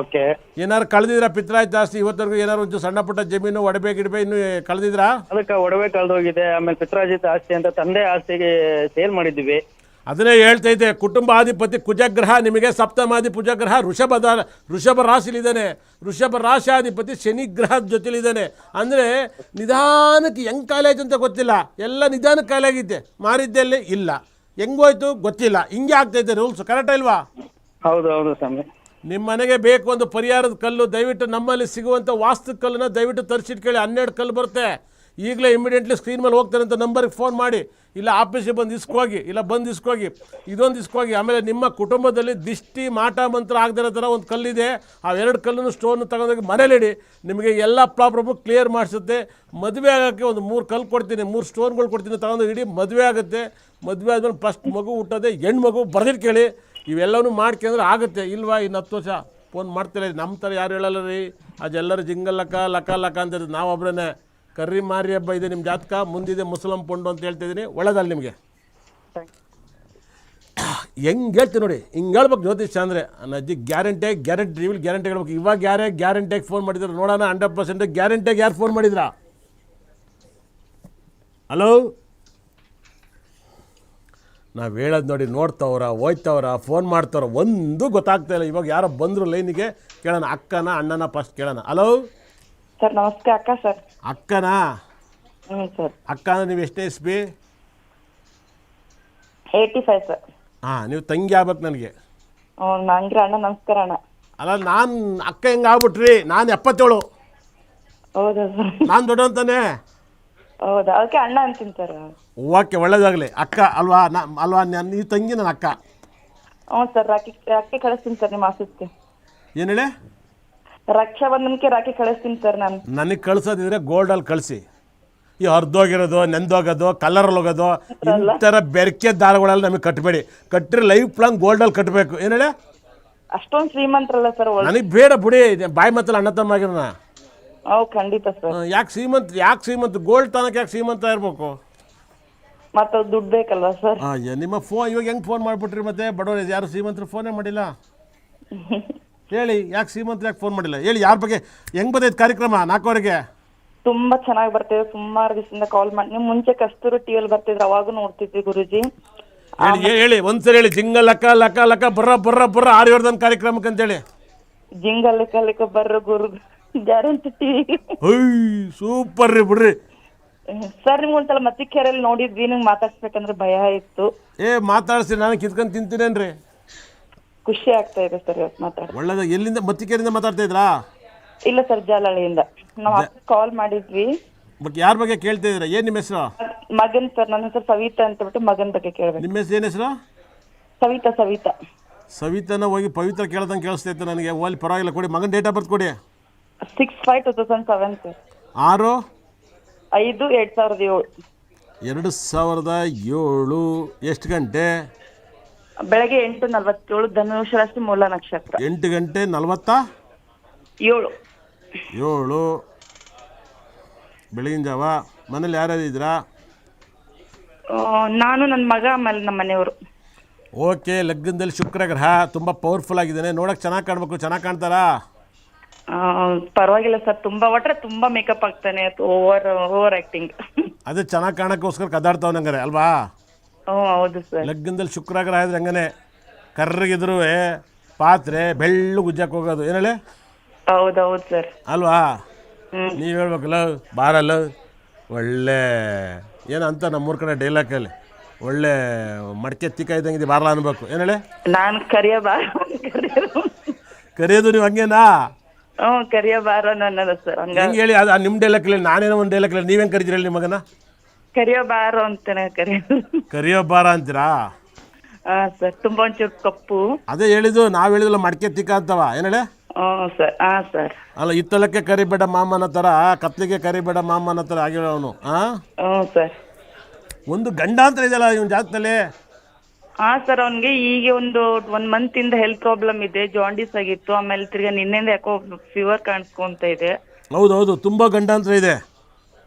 ಓಕೆ. ಏನಾರು ಕಳೆದಿದ್ರ ಪಿತ್ರಾಯ್ ಜಾಸ್ತಿ ಇವತ್ತರೆಗೂ ಏನಾರು ಒಂದು ಸಣ್ಣ ಪುಟ್ಟ ಜಮೀನು ಒಡವೆ ಗಿಡಬೆ ಇನ್ನು ಕಳೆದಿದ್ರಾ ಅದಕ್ಕೆ ಒಡವೆ ಕಳೆದೋಗಿದೆ. ಆಮೇಲೆ ಪಿತ್ರಾಜಿತ ಆಸ್ತಿ ಅಂತ ತಂದೆ ಆಸ್ತಿಗೆ ಸೇಲ್ ಮಾಡಿದ್ವಿ ಅದನ್ನೇ ಹೇಳ್ತಾ ಇದ್ದೆ. ಕುಟುಂಬಾಧಿಪತಿ ಕುಜಗ್ರಹ ನಿಮಗೆ ಸಪ್ತಮಾಧಿ ಕುಜಗ್ರಹ ಋಷಭದ ಋಷಭ ರಾಶಿಲಿದ್ದಾನೆ. ಋಷಭ ರಾಶಾಧಿಪತಿ ಶನಿಗ್ರಹದ ಜೊತೆಲಿದ್ದಾನೆ. ಅಂದರೆ ನಿಧಾನಕ್ಕೆ ಹೆಂಗ್ ಕಾಲೇಜ್ ಅಂತ ಗೊತ್ತಿಲ್ಲ. ಎಲ್ಲ ನಿಧಾನಕ್ಕೆ ಕಾಲಾಗಿದ್ದೆ ಮಾರಿದ್ದೆಲ್ಲಿ ಇಲ್ಲ. ಹೆಂಗೋಯ್ತು ಗೊತ್ತಿಲ್ಲ. ಹಿಂಗೆ ಆಗ್ತೈತೆ ರೂಲ್ಸ್ ಕರೆಕ್ಟ್ ಇಲ್ವಾ ಹೌದು ಹೌದು ಸ್ವಾಮಿ. ನಿಮ್ಮ ಮನೆಗೆ ಬೇಕು ಒಂದು ಪರಿಹಾರದ ಕಲ್ಲು, ದಯವಿಟ್ಟು ನಮ್ಮಲ್ಲಿ ಸಿಗುವಂಥ ವಾಸ್ತು ಕಲ್ಲನ್ನ ದಯವಿಟ್ಟು ತರಿಸಿಟ್ಕೊಳ್ಳಿ ಹನ್ನೆರಡು ಕಲ್ಲು ಬರುತ್ತೆ. ಈಗಲೇ ಇಮಿಡಿಯೇಟ್ಲಿ ಸ್ಕ್ರೀನ್ ಮೇಲೆ ಹೋಗ್ತಾರೆ ಅಂತ ನಂಬರ್ಗೆ ಫೋನ್ ಮಾಡಿ, ಇಲ್ಲ ಆಫೀಸಿಗೆ ಬಂದು ಇಸ್ಕೋಗಿ ಇಲ್ಲ ಬಂದು ಇಸ್ಕೋಗಿ ಇದೊಂದು ಇಸ್ಕೋಗಿ ಆಮೇಲೆ ನಿಮ್ಮ ಕುಟುಂಬದಲ್ಲಿ ದಿಷ್ಟಿ ಮಾಟ ಮಂತ್ರ ಆಗದಿರೋ ಥರ ಒಂದು ಕಲ್ಲಿದೆ, ಆ ಎರಡು ಕಲ್ಲನ್ನು ಸ್ಟೋನ್ ತಗೊಂಡೋಗಿ ಮನೇಲಿಡಿ ನಿಮಗೆ ಎಲ್ಲ ಪ್ರಾಬ್ಲಮ್ಮು ಕ್ಲಿಯರ್ ಮಾಡಿಸುತ್ತೆ. ಮದುವೆ ಆಗೋಕ್ಕೆ ಒಂದು ಮೂರು ಕಲ್ಲು ಕೊಡ್ತೀನಿ, ಮೂರು ಸ್ಟೋನ್ಗಳು ಕೊಡ್ತೀನಿ ತಗೊಂಡು ಇಡೀ, ಮದುವೆ ಆಗುತ್ತೆ. ಮದುವೆ ಆದಮೇಲೆ ಫಸ್ಟ್ ಮಗು ಹುಟ್ಟೋದೆ, ಹೆಣ್ಣು ಮಗು ಬರ್ದಿಟ್ಟು ಕೇಳಿ. ಇವೆಲ್ಲವೂ ಮಾಡ್ಕೊಂಡ್ರೆ ಆಗುತ್ತೆ. ಇಲ್ವಾ ಇನ್ನು ಹತ್ತು ವರ್ಷ? ಫೋನ್ ಮಾಡ್ತಿಲ್ಲ ನಮ್ಮ ಥರ ಯಾರು ಹೇಳಲ್ಲ ರೀ. ಅದೆಲ್ಲರೂ ಜಿಂಗಲ್ ಲಕ ಲಕ್ಕ ಲಕ್ಕ ಅಂತ ನಾವು ಒಬ್ಬರೇ ಕರ್ರಿ ಮಾರಿ ಹಬ್ಬ ಇದೆ ನಿಮ್ಮ ಜಾತಕ, ಮುಂದಿದೆ ಮುಸ್ಲಿಂ ಪೊಂಡು ಅಂತ ಹೇಳ್ತಿದ್ದೀನಿ ಒಳ್ಳೆದಲ್ಲ ನಿಮಗೆ? ಹೆಂಗೆ ಹೇಳ್ತೀನಿ ನೋಡಿ, ಹಿಂಗೆ ಹೇಳ್ಬೇಕು ಜ್ಯೋತಿಷ್ ಅಂದರೆ ನನ್ನ ಅಜ್ಜಿ ಗ್ಯಾರಂಟಿ ಗ್ಯಾರಂಟಿ, ನೀವು ಗ್ಯಾರಂಟಿ ಹೇಳ್ಬೇಕು. ಇವಾಗ ಯಾರೇ ಗ್ಯಾರಂಟಿಯಾಗಿ ಫೋನ್ ಮಾಡಿದ್ರು ನೋಡೋಣ ಹಂಡ್ರೆಡ್ ಪರ್ಸೆಂಟ್ ಗ್ಯಾರಂಟಿಯಾಗಿ ಯಾರು ಫೋನ್ ಮಾಡಿದ್ರಾ? ಹಲೋ? ನಾವು ಹೇಳೋದು ನೋಡಿ ನೋಡ್ತವ್ರ ಹೋಯ್ತವ್ರ ಫೋನ್ ಮಾಡ್ತವ್ರ ಒಂದು ಗೊತ್ತಾಗ್ತಾ ಇಲ್ಲ. ಇವಾಗ ಯಾರೋ ಬಂದರು ಲೈನಿಗೆ ಕೇಳೋಣ ಅಕ್ಕನ ಅಣ್ಣನ ಫಸ್ಟ್ ಕೇಳೋಣ. ಹಲೋ ಸರ್ ನಮಸ್ತೆ ಅಕ್ಕ ಸರ್. ಅಕ್ಕನಾ? ಹ್ಞೂ ಸರ್. ಅಕ್ಕ ಅಂದ್ರೆ ನೀವು ಎಷ್ಟನೇ ಇಸ್ಬಿ ಏಯ್ಟಿ ಫೈವ್ ಸರ್. ಹಾಂ ನೀವು ತಂಗಿ ಆಗ್ಬೇಕು ನನಗೆ. ಹ್ಞೂ ಅಣ್ಣ ನಮಸ್ಕಾರ ಅಣ್ಣ. ಅಲ್ಲ ನಾನು ಅಕ್ಕ ಹೆಂಗೆ ಆಗ್ಬಿಟ್ರಿ? ನಾನು ಎಪ್ಪತ್ತೇಳು. ಹೌದಾ ಸರ್? ನಾನು ದೊಡ್ಡವಂತಾನೆ ಹೌದಾ? ಅದಕ್ಕೆ ಅಣ್ಣ ಅಂತೀನಿ ಸರ್ ಓಕೆ ಒಳ್ಳೇದಾಗಲಿ. ಅಕ್ಕ ಅಲ್ವಾ? ನಾ ಅಲ್ವಾ? ನನ್- ಈ ತಂಗಿ ನನ್ನ ಅಕ್ಕ. ಹ್ಞೂ ಸರ್ ರಾಖಿ ರಾಖಿ ಕಳಿಸ್ತೀನಿ ಸರ್ ನಿಮ್ಮ ಆಫೀಸ್ಗೆ ಏನು ಹೇಳಿ? ರಕ್ಷಾ ಬಂಧನಕ್ಕೆ ರಾಖಿ ಕಳಿಸ್ತೀನಿ ಸರ್ ನಾನು. ನನಗೆ ಕಳ್ಸೋದಿದ್ರೆ ಗೋಲ್ಡಲ್ಲಿ ಕಳಿಸಿ. ಈ ಹರಿದೋಗಿರೋದು ನೆಂದೋಗೋದು ಕಲರಲ್ಲಿ ಹೋಗೋದು ಈ ಥರ ಬೆರಕೆ ದಾರಗಳೆಲ್ಲ ನಮಗೆ ಕಟ್ಟಬೇಡಿ ಕಟ್ಟಿರಿ ಲೈಫ್ ಲಾಂಗ್ ಗೋಲ್ಡಲ್ಲಿ ಕಟ್ಟಬೇಕು ಏನು ಹೇಳಿ? ಅಷ್ಟೊಂದು ಶ್ರೀಮಂತರಲ್ಲ ಸರ್ ಒಳ್ಳೆ ನನಗೆ ಬೇಡ ಬಿಡಿ. ಬಾಯಿ ಮತ್ತಲ್ಲ ಅಣ್ಣ ತಮ್ಮ ಆಗಿರೋಣ ಖಂಡಿತ ಸರ್. ಯಾಕೆ ಶ್ರೀಮಂತ ಯಾಕೆ ಶ್ರೀಮಂತ? ಗೋಲ್ಡ್ ತನಕ ಯಾಕೆ ಶ್ರೀಮಂತ ಇರ್ಬೇಕು? ಮತ್ತೆ ದುಡ್ಡು ಬೇಕಲ್ವಾ ಸರ್? ನಿಮ್ಮ ಫೋನ್ ಇವಾಗ ಹೆಂಗೆ ಫೋನ್ ಮಾಡ್ಬಿಟ್ರಿ ಮತ್ತೆ? ಬಡವರು ಯಾರು ಶ್ರೀಮಂತರು ಫೋನೇ ಮಾಡಿಲ್ಲ? ಹೇಳಿ ಯಾಕೆ ಶ್ರೀಮಂತ ಯಾಕೆ ಫೋನ್ ಮಾಡಿಲ್ಲ? ಹೇಳಿ ಯಾರ ಬಗ್ಗೆ ಹೆಂಗೆ ಬಂದೈತೆ ಕಾರ್ಯಕ್ರಮ ನಾಲ್ಕುವರೆಗೆ? ತುಂಬಾ ಚೆನ್ನಾಗಿ ಬರ್ತಿದೆ ಸುಮಾರು ದಿವಸದಿಂದ ಕಾಲ್ ಮಾಡಿ ನೀವು ಮುಂಚೆ ಕಸ್ತೂರು ಟಿವಿಯಲ್ಲಿ ಬರ್ತಿದ್ರು ಅವಾಗ ನೋಡ್ತಿದ್ವಿ ಗುರುಜಿ. ಹೇಳಿ ಹೇ- ಹೇಳಿ ಒಂದ್ಸರಿ ಹೇಳಿ ಜಿಂಗ ಲಕ್ಕ ಲಕ್ಕ ಲಕ್ಕ ಬರ್ರ ಬರ್ರ ಬರ್ರ ಆರ್ಯವರ್ಧನ್ ಕಾರ್ಯಕ್ರಮಕ್ಕೆ ಅಂತೇಳಿ ಜಿಂಗಲ್ ಕಲಿಕ ಬರ್ರ ಗುರು ಗ್ಯಾರಂಟಿ ಟಿವಿ ಅಯ್ಯ ಸೂಪರ್ ರೀ ಬಿಡ್ರಿ. ಸರ್ ನಿಮ್ಗೆ ಒಂದ್ಸಲ ಮತ್ತಿಕೆರೆಯಲ್ಲಿ ನೋಡಿದ್ವಿ ನಿಮ್ಗೆ ಮಾತಾಡ್ಸ್ಬೇಕಂದ್ರೆ ಭಯ ಇತ್ತು. ಏ ಮಾತಾಡ್ಸಿ ನಾನು ಕಿತ್ಕೊಂಡು ತಿಂತೀನೇನ್ರಿ? ಖುಷಿ ಆಗ್ತಾ ಇದೆ ಸರ್ ಇವತ್ತು ಮಾತಾಡಿ ಒಳ್ಳೇದ ಎಲ್ಲಿಂದ ಮತ್ತಿಕೆರಿಂದ ಮಾತಾಡ್ತಾ ಇದ್ರಾ? ಇಲ್ಲ ಸರ್ ಜಾಲಹಳ್ಳಿಯಿಂದ. ನಾವು ಕಾಲ್ ಮಾಡಿದ್ವಿ. ಬಟ್ ಯಾರ ಬಗ್ಗೆ ಕೇಳ್ತಾ ಇದ್ದೀರಾ? ಏನು ನಿಮ್ಮ ಹೆಸರು? ಮಗನ್ ಸರ್ ನನ್ನ ಹೆಸರು ಸವಿತಾ ಅಂತ ಬಿಟ್ಟು ಮಗನ್ ಬಗ್ಗೆ ಕೇಳ್ಬೇಕು. ನಿಮ್ಮ ಹೆಸರು ಏನು ಹೆಸರು? ಸವಿತಾ ಸವಿತಾ. ಸವಿತಾನ ಹೋಗಿ ಪವಿತ್ರ ಕೇಳ್ದಂಗೆ ಇತ್ತು ನನಗೆ. ಓಲಿ ಪರವಾಗಿಲ್ಲ ಕೊಡಿ ಮಗನ್ ಡೇಟ್ ಆಫ್ ಬರ್ತ್ ಕೊಡಿ. Six five two thousand seven sir ಆರು? ಐದು ಎರಡ್ ಸಾವಿರದ ಏಳು. ಎರಡು ಸಾವಿರದ ಏಳು. ಎಷ್ಟು ಗಂಟೆ? ಬೆಳಗ್ಗೆ ಎಂಟು ನಲವತ್ತೇಳು ಧನುಷ್ ರಾಶಿ ಮೂಲ ನಕ್ಷತ್ರ. ಎಂಟು ಗಂಟೆ ನಲವತ್ತ? ಏಳು. ಏಳು. ಬೆಳಗಿನ ಜಾವ. ಮನೇಲಿ ಯಾರ್ಯಾರು ಇದ್ದೀರಾ ಆ, ನಾನು ನನ್ನ ಮಗ ಆಮೇಲೆ ನಮ್ಮ ಮನೆಯವರು. ಓಕೆ ಲಗ್ನದಲ್ಲಿ ಶುಕ್ರ ಗ್ರಹ ತುಂಬ ಪವರ್ಫುಲ್ ಆಗಿದ್ದಾನೆ. ನೋಡೋಕೆ ಚೆನ್ನಾಗಿ ಕಾಣಬೇಕು. ಚೆನ್ನಾಗಿ ಕಾಣ್ತಾರಾ? ಪರವಾಗಿಲ್ಲ ಸರ್ ತುಂಬಾ ಒಟ್ರೆ ತುಂಬಾ ಮೇಕಪ್ ಆಗ್ತಾನೆ ಓವರ್ ಓವರ್ ಆಕ್ಟಿಂಗ್ ಅದು ಚೆನ್ನಾಗಿ ಕಾಣಕ್ಕೋಸ್ಕರ ಕದಾಡ್ತಾವ್ ಅಲ್ವಾ? ಹ್ಞೂ ಹೌದು ಸರ್. ಲಗ್ನದಲ್ಲಿ ಶುಕ್ರ ಗ್ರಹ ಇದ್ರೆ ಹಂಗನೆ ಕರ್ರಿಗಿದ್ರು ಪಾತ್ರೆ ಬೆಳ್ಳು ಗುಜ್ಜಕ್ಕೆ ಹೋಗೋದು ಏನೇಳೆ ಹೌದು ಹೌದು ಸರ್. ಅಲ್ವಾ. ನೀವು ಹೇಳ್ಬೇಕಲ್ಲ ಬಾರಲ್ಲ ಒಳ್ಳೆ ಏನಂತ ಅಂತ ನಮ್ಮೂರ ಕಡೆ ಡೈಲಾಕಲ್ಲಿ ಒಳ್ಳೆ ಮಡಕೆ ತಿಕ್ಕ ಇದ್ದಂಗಿದೆ ಬಾರಲ್ಲ ಅನ್ಬೇಕು ಏನೇಳೆ ನಾನು ಕರಿಯಬಾರ ಕರಿಯೋದು ನೀವು ಹಂಗೇನಾ? ಹ್ಞೂ ಕರಿಯಬಾರ ನನ್ನದ ಸರ್ ಹಂಗ ಹೆಂಗೆ ಹೇಳಿ ಅದು ನಿಮ್ಮ ಡೈಲಾಕಲ್ಲಿ ನಾನೇನೋ ಒಂದು ಡೈಲಾಕಲ್ಲಿ ನೀವೇನು ಕರಿತೀರಿ ಹೇಳಿ ಕರಿಯೋ ಬಾರ ಅಂತ ಅಂತಾನೆ ಕರಿಯೋ ಬಾರ ಅಂತೀರಾ? ಹಾ ಸರ್ ತುಂಬಾ ಒಂಚೂರು ಕಪ್ಪು. ಅದೇ ಹೇಳಿದ್ದು ನಾವು ಹೇಳಿದ್ವಲ್ಲ ಮಡಕೆ ತಿಕ್ಕ ಅಂತವ ಏನು ಹೇಳಿ? ಹ್ಞೂ ಸರ್ ಹಾ ಸರ್. ಅಲ್ಲ ಇತ್ತಲಕ್ಕೆ ಕರಿಬೇಡ ಮಾಮನ ಥರ ಕತ್ಲಿಗೆ ಕರಿಬೇಡ ಮಾಮನ ಥರ ಆಗಿರೋ ಅವನು ಹಾಂ ಹ್ಞೂ ಸರ್. ಒಂದು ಗಂಡಾಂತರ ಇದೆಯಲ್ಲ ಇವನ್ ಜಾತದಲ್ಲಿ? ಹಾ ಸರ್ ಅವ್ನಿಗೆ ಈಗ ಒಂದು ಒನ್ ಮಂತ್ ಇಂದ ಹೆಲ್ತ್ ಪ್ರಾಬ್ಲಮ್ ಇದೆ ಜಾಂಡೀಸ್ ಆಗಿತ್ತು. ಆಮೇಲೆ ತಿರ್ಗಾ ನಿನ್ನೆಯಿಂದ ಯಾಕೋ ಫೀವರ್ ಕಾಣಿಸ್ಕೊಂತ ಇದೆ. ಹೌದೌದು ಹೌದು ತುಂಬ ಗಂಡಾಂತರ ಇದೆ.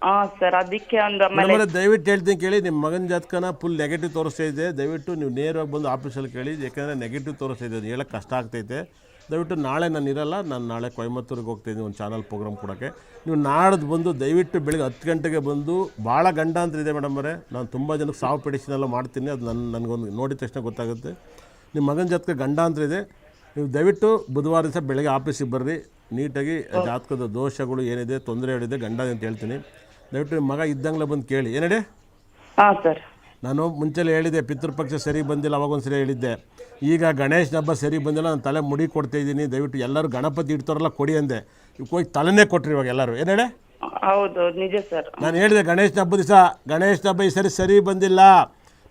ಹಾ ಸರ್ ಅದಕ್ಕೆ ಒಂದು ಆಮೇಲೆ ದಯವಿಟ್ಟು ಹೇಳ್ತೀನಿ ಕೇಳಿ ನಿಮ್ಮ ಮಗನ ಜಾತಕನ ಫುಲ್ ನೆಗೆಟಿವ್ ತೋರಿಸ್ತಾ ಇದೆ. ದಯವಿಟ್ಟು ನೀವು ನೇರವಾಗಿ ಬಂದು ಆಫೀಸಲ್ಲಿ ಕೇಳಿ ಯಾಕಂದ್ರೆ ನೆಗೆಟಿವ್ ತೋರಿಸ್ತಾ ಇದೆ ಅದು ಹೇಳಕ್ಕೆ ಕಷ್ಟ ಆಗ್ತೈತೆ. ದಯವಿಟ್ಟು ನಾಳೆ ನಾನು ಇರಲ್ಲ, ನಾನು ನಾಳೆ ಕೊಯಮತ್ತೂರಿಗೆ ಹೋಗ್ತಾಯಿದ್ದೀನಿ ಒಂದು ಚಾನಲ್ ಪ್ರೋಗ್ರಾಮ್ ಕೊಡೋಕ್ಕೆ. ನೀವು ನಾಡ್ದು ಬಂದು, ದಯವಿಟ್ಟು ಬೆಳಗ್ಗೆ ಹತ್ತು ಗಂಟೆಗೆ ಬಂದು, ಭಾಳ ಗಂಡಾಂತರ ಇದೆ ಮೇಡಮ್ ಅವರೇ, ನಾನು ತುಂಬ ಜನಕ್ಕೆ ಸಾವು ಪೆಡಿಷನ್ ಎಲ್ಲ ಮಾಡ್ತೀನಿ, ಅದು ನನ್ನ ನನಗೊಂದು ನೋಡಿದ ತಕ್ಷಣ ಗೊತ್ತಾಗುತ್ತೆ. ನಿಮ್ಮ ಮಗನ ಜಾತಕ ಗಂಡಾಂತರ ಇದೆ, ನೀವು ದಯವಿಟ್ಟು ಬುಧವಾರ ದಿವಸ ಬೆಳಗ್ಗೆ ಆಫೀಸಿಗೆ ಬರ್ರಿ, ನೀಟಾಗಿ ಜಾತಕದ ದೋಷಗಳು ಏನಿದೆ, ತೊಂದರೆ ಹೇಳಿದೆ ಗಂಡ ಅಂತ ಹೇಳ್ತೀನಿ. ದಯವಿಟ್ಟು ನಿಮ್ಮ ಮಗ ಇದ್ದಂಗ್ಲೇ ಬಂದು ಕೇಳಿ. ಏನಡೆ ಹಾಂ, ಸರ್. ನಾನು ಮುಂಚೆಲೆ ಹೇಳಿದೆ ಪಿತೃಪಕ್ಷ ಸರಿ ಬಂದಿಲ್ಲ ಅವಾಗೊಂದು ಸರಿ ಹೇಳಿದ್ದೆ. ಈಗ ಗಣೇಶನ ಹಬ್ಬ ಸರಿ ಬಂದಿಲ್ಲ ನಾನು ತಲೆ ಮುಡಿ ಕೊಡ್ತಾ ಇದ್ದೀನಿ ದಯವಿಟ್ಟು ಎಲ್ಲರೂ ಗಣಪತಿ ಇಡ್ತಾರಲ್ಲ ಕೊಡಿ ಅಂದೆ. ಇವ್ ಹೋಗಿ ತಲೆನೇ ಕೊಟ್ರಿ ಇವಾಗ ಎಲ್ಲರೂ. ಏನು ಹೇಳಿ? ಹೌದು ನಿಜ ಸರ್. ನಾನು ಹೇಳಿದೆ ಗಣೇಶನ ಹಬ್ಬ ದಿವಸ ಗಣೇಶನ ಹಬ್ಬ ಈ ಸರಿ ಸರಿ ಬಂದಿಲ್ಲ.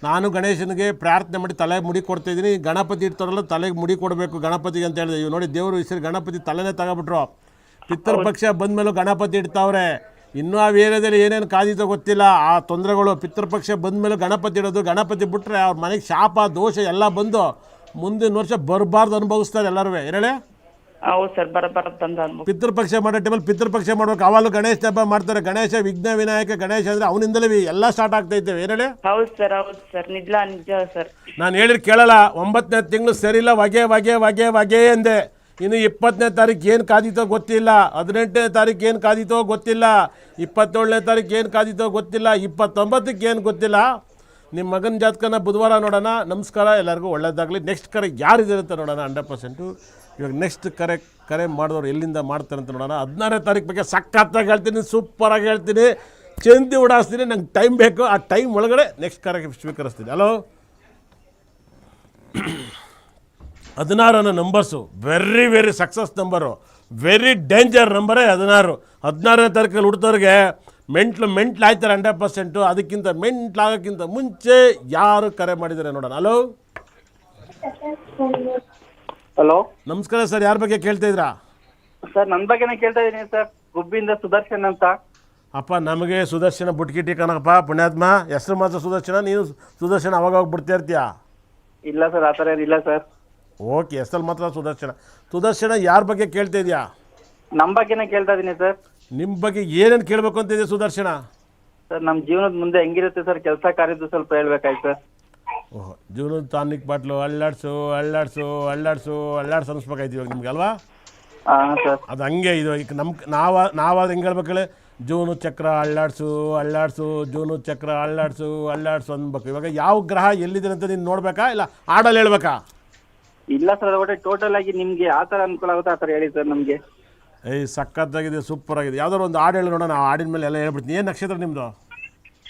ನಾನು ಗಣೇಶನಿಗೆ ಪ್ರಾರ್ಥನೆ ಮಾಡಿ ತಲೆ ಮುಡಿ ಕೊಡ್ತಾ ಇದ್ದೀನಿ. ಗಣಪತಿ ಇಡ್ತಾರಲ್ಲ ತಲೆಗೆ ಮುಡಿ ಕೊಡಬೇಕು ಗಣಪತಿಗೆ ಅಂತ ಹೇಳಿದೆ. ಇವ್ ನೋಡಿ ದೇವರು ಈ ಸರಿ ಗಣಪತಿ ತಲೆನೇ ತಗೊಬಿಟ್ರು ಪಿತೃಪಕ್ಷ ಬಂದಮೇಲೂ ಗಣಪತಿ ಇಡ್ತಾವ್ರೆ. ಇನ್ನೂ ಆ ಏರಿಯಾದಲ್ಲಿ ಏನೇನು ಕಾದಿತೋ ಗೊತ್ತಿಲ್ಲ ಆ ತೊಂದರೆಗಳು ಪಿತೃಪಕ್ಷ ಬಂದಮೇಲೆ ಗಣಪತಿ ಇಡೋದು ಗಣಪತಿ ಬಿಟ್ಟರೆ ಅವ್ರ ಮನೆಗೆ ಶಾಪ ದೋಷ ಎಲ್ಲ ಬಂದು ಮುಂದಿನ ವರ್ಷ ಬರಬಾರ್ದು ಅನುಭವಿಸ್ತಾರೆ ಎಲ್ಲರೂ ಹೇಳಿ ಹೌದು ಸರ್ ಬಂದ ಪಿತೃಪಕ್ಷ ಮಾಡೋ ಟೈಮಲ್ಲಿ ಪಿತೃಪಕ್ಷ ಮಾಡ್ಬೇಕು. ಅವಾಗಲೂ ಗಣೇಶ ಹಬ್ಬ ಮಾಡ್ತಾರೆ. ಗಣೇಶ ವಿಘ್ನ ವಿನಾಯಕ ಗಣೇಶ ಅಂದ್ರೆ ಅವನಿಂದಲೇ ಎಲ್ಲ ಸ್ಟಾರ್ಟ್ ಆಗ್ತೈತೆ ಇದ್ದೇವೆ. ಹೇಳಿ ಹೌದು ಸರ್ ಹೌದು ಸರ್. ನಿಜ ನಿಜ ಸರ್. ನಾನು ಹೇಳಿದ್ರೆ ಕೇಳಲ್ಲ. ಒಂಬತ್ತನೇ ತಿಂಗಳು ಸರಿಲ್ಲ ವಗೆ ವಗೆ ವಗೆ ವಗೆ ಎಂದೆ. ಇನ್ನು ಇಪ್ಪತ್ತನೇ ತಾರೀಕು ಏನು ಕಾದಿತೋ ಗೊತ್ತಿಲ್ಲ. ಹದಿನೆಂಟನೇ ತಾರೀಕು ಏನು ಕಾದಿತೋ ಗೊತ್ತಿಲ್ಲ. ಇಪ್ಪತ್ತೇಳನೇ ತಾರೀಕು ಏನು ಕಾದಿತೋ ಗೊತ್ತಿಲ್ಲ. ಇಪ್ಪತ್ತೊಂಬತ್ತಕ್ಕೆ ಏನು ಗೊತ್ತಿಲ್ಲ. ನಿಮ್ಮ ಮಗನ ಜಾತಕನ ಬುಧವಾರ ನೋಡೋಣ. ನಮಸ್ಕಾರ. ಎಲ್ಲರಿಗೂ ಒಳ್ಳೆಯದಾಗಲಿ ನೆಕ್ಸ್ಟ್ ಕರೆ ಯಾರಿದೆ ಅಂತ ನೋಡೋಣ? Hundred percent. ಇವಾಗ ನೆಕ್ಸ್ಟ್ ಕರೆ ಕರೆ ಮಾಡಿದವ್ರು ಎಲ್ಲಿಂದ ಮಾಡ್ತಾರೆ ಅಂತ ನೋಡೋಣ. ಹದಿನಾರನೇ ತಾರೀಕು ಬಗ್ಗೆ ಸಖತ್ತಾಗಿ ಹೇಳ್ತೀನಿ. ಸೂಪರಾಗಿ ಹೇಳ್ತೀನಿ. ಚಂದಿ ಓಡಾಸ್ತೀನಿ ನಂಗೆ ಟೈಮ್ ಬೇಕು. ಆ ಟೈಮ್ ಒಳಗಡೆ ನೆಕ್ಸ್ಟ್ ಕರೆ ಸ್ವೀಕರಿಸ್ತೀನಿ ಹಲೋ ಹದಿನಾರು ಅನ್ನೋ numbers very very success number very danger ನಂಬರೇ ಹದಿನಾರು. ಹದಿನಾರನೇ ತಾರೀಕಲ್ಲಿ ಹುಡ್ತವ್ರಿಗೆ ಮೆಂಟ್ಲು ಮೆಂಟ್ಲು ಆಯ್ತಾರೆ ಹಂಡ್ರೆಡ್ ಪರ್ಸೆಂಟು ಅದಕ್ಕಿಂತ ಮೆಂಟ್ಲಾಗೋಕ್ಕಿಂತ ಮುಂಚೆ ಯಾರು ಕರೆ ಮಾಡಿದ್ದಾರೆ ನೋಡೋಣ. ಹಲೋ ಹಲೋ ನಮಸ್ಕಾರ ಸರ್ ಯಾರ ಬಗ್ಗೆ ಕೇಳ್ತಾ ಇದ್ರಾ ಸರ್ ನನ್ನ ಬಗ್ಗೆನೇ ಕೇಳ್ತಾ ಇದ್ದೀನಿ ಸರ್. ಗುಬ್ಬಿಯಿಂದ ಸುದರ್ಶನ್ ಅಂತ. ಅಪ್ಪ ನಮಗೆ ಸುದರ್ಶನ ಬುಟ್ಕಿಟಿ ಕಣಪ್ಪ ಪುಣ್ಯಾತ್ಮ. ಹೆಸರು ಮಾತ್ರ ಸುದರ್ಶನ ನೀನು ಸುದರ್ಶನ ಅವಾಗ ಹೋಗಿ ಬಿಡ್ತಾ ಇರ್ತೀಯ? ಇಲ್ಲ ಸರ್ ಆ ಥರ ಏನಿಲ್ಲ ಸರ್. ಓಕೆ ಹೆಸರು ಮಾತ್ರ ಸುದರ್ಶನ? ಸುದರ್ಶನ ಯಾರ ಬಗ್ಗೆ ಕೇಳ್ತಾ ಇದೆಯಾ? ನಮ್ಮ ಬಗ್ಗೆನೇ ಕೇಳ್ತಾ ಇದೀನಿ ಸರ್. ನಿಮ್ಮ ಬಗ್ಗೆ ಏನೇನು ಕೇಳಬೇಕು ಅಂತಿದೆ ಸುದರ್ಶನ? ಸರ್ ನಮ್ಮ ಜೀವನದ ಮುಂದೆ ಹೆಂಗಿರುತ್ತೆ ಸರ್? ಕೆಲಸ ಕಾರ್ಯದ್ದು ಸ್ವಲ್ಪ ಹೇಳ್ಬೇಕಾಯ್ತು ಸರ್. ಓಹ್ ಜೀವನದ ತಾನಿಕ್ ಬಾಟ್ಲು ಅಳ್ಳಾಡ್ಸು ಅಳ್ಳಾಡ್ಸು ಅಳ್ಳಾಡ್ಸು ಅಳ್ಳಾಡ್ಸು ಅನ್ಸ್ಬೇಕಾಯ್ತು ಇವಾಗ ನಿಮ್ಗೆ ಅಲ್ವಾ? ಹಾಂ ಸರ್. ಅದು ಹಂಗೆ ಇದು ಈಗ ನಮ್ಮ ನಾವ ನಾವಾದ್ರೆ ಹೆಂಗೆ ಹೇಳ್ಬೇಕೇಳಿ ಜೂನು ಚಕ್ರ ಅಳ್ಳಾಡ್ಸು ಅಳ್ಳಾಡ್ಸು ಜೂನು ಚಕ್ರ ಅಳ್ಳಾಡ್ಸು ಅಳ್ಳಾಡ್ಸು ಅನ್ಬೇಕು. ಇವಾಗ ಯಾವ ಗ್ರಹ ಎಲ್ಲಿದೆ ಅಂತ ನೀನು ನೋಡ್ಬೇಕಾ ಇಲ್ಲ ಆಡಲ್ಲಿ ಹೇಳ್ಬೇಕಾ? ಇಲ್ಲ ಸರ್ ಒಟ್ಟೆ ಟೋಟಲ್ ಆಗಿ ನಿಮ್ಗೆ ಯಾವ ಥರ ಅನುಕೂಲ ಆಗುತ್ತೆ? ಆ ಥರ ಹೇಳಿ ಸರ್ ನಮಗೆ. ಏಯ್ ಸಖತ್ತಾಗಿದೆ ಸೂಪರ್ ಆಗಿದೆ. ಯಾವ್ದಾದ್ರು ಒಂದು ಹಾಡು ಹೇಳಿ ನೋಡೋಣ ಆ ಹಾಡಿನ ಮೇಲೆ ಎಲ್ಲ ಹೇಳ್ಬಿಡ್ತೀನಿ. ಏನು ನಕ್ಷತ್ರ ನಿಮ್ಮದು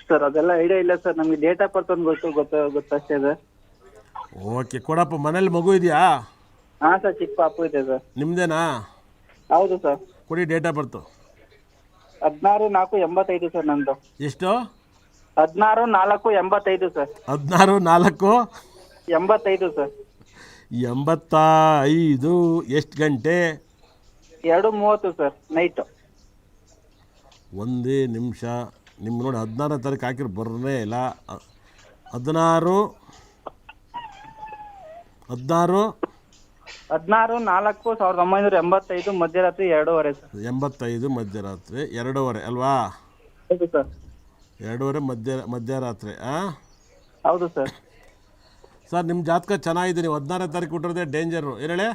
ಸರ್ ಅದೆಲ್ಲ ಐಡಿಯಾ ಇಲ್ಲ ಸರ್. ನಮಗೆ ಡೇಟ್ ಆಫ್ ಬರ್ತ್ ಒಂದು ಗೊತ್ತು ಗೊತ್ತು ಗೊತ್ತಷ್ಟೇ ಸರ್. ಓಕೆ ಕೊಡಪ್ಪ ಮನೇಲಿ ಮಗು ಇದೆಯಾ? ಹಾಂ ಸರ್ ಚಿಕ್ಕ ಪಾಪು ಇದೆ ಸರ್. ನಿಮ್ಮದೇನಾ ಹೌದು ಸರ್. ಕೊಡಿ ಡೇಟ್ ಆಫ್ ಬರ್ತು ಹದಿನಾರು ನಾಲ್ಕು ಎಂಬತ್ತೈದು ಸರ್ ನಂದು. ಎಷ್ಟು? ಹದಿನಾರು ನಾಲ್ಕು ಎಂಬತ್ತೈದು ಸರ್. ಹದಿನಾರು ನಾಲ್ಕು ಎಂಬತ್ತೈದು ಸರ್. ಎಂಬತ್ತ ಐದು ಎಷ್ಟು ಗಂಟೆ? ಎರಡು ಮೂವತ್ತು ಸರ್ ನೈಟ್ ಒಂದೇ ನಿಮಿಷ. ನಿಮ್ಮ ನೋಡಿ ಹದಿನಾರನೇ ತಾರೀಕು ಹಾಕಿರೋ ಬರನೇ ಇಲ್ಲ. ಅ- ಹದಿನಾರು. ಹದಿನಾರು. ಹದಿನಾರು ನಾಲ್ಕು ಸಾವಿರದ ಒಂಬೈನೂರ ಎಂಬತ್ತೈದು ಮಧ್ಯರಾತ್ರಿ ಎರಡೂವರೆ ಸರ್. ಎಂಬತ್ತೈದು ಮಧ್ಯರಾತ್ರಿ ಎರಡೂವರೆ ಅಲ್ವಾ? ಹೌದು ಸರ್. ಎರಡೂವರೆ ಮಧ್ಯ ಮಧ್ಯರಾತ್ರಿ ಹಾಂ ಹೌದು ಸರ್. ಸರ್ ನಿಮ್ಮ ಜಾತಕ ಚೆನ್ನಾಗಿದೆ ನೀವು ಹದಿನಾರನೇ ತಾರೀಕು ಕೊಟ್ಟಿರೋದೇ ಡೇಂಜರು ಏನೇಳೆ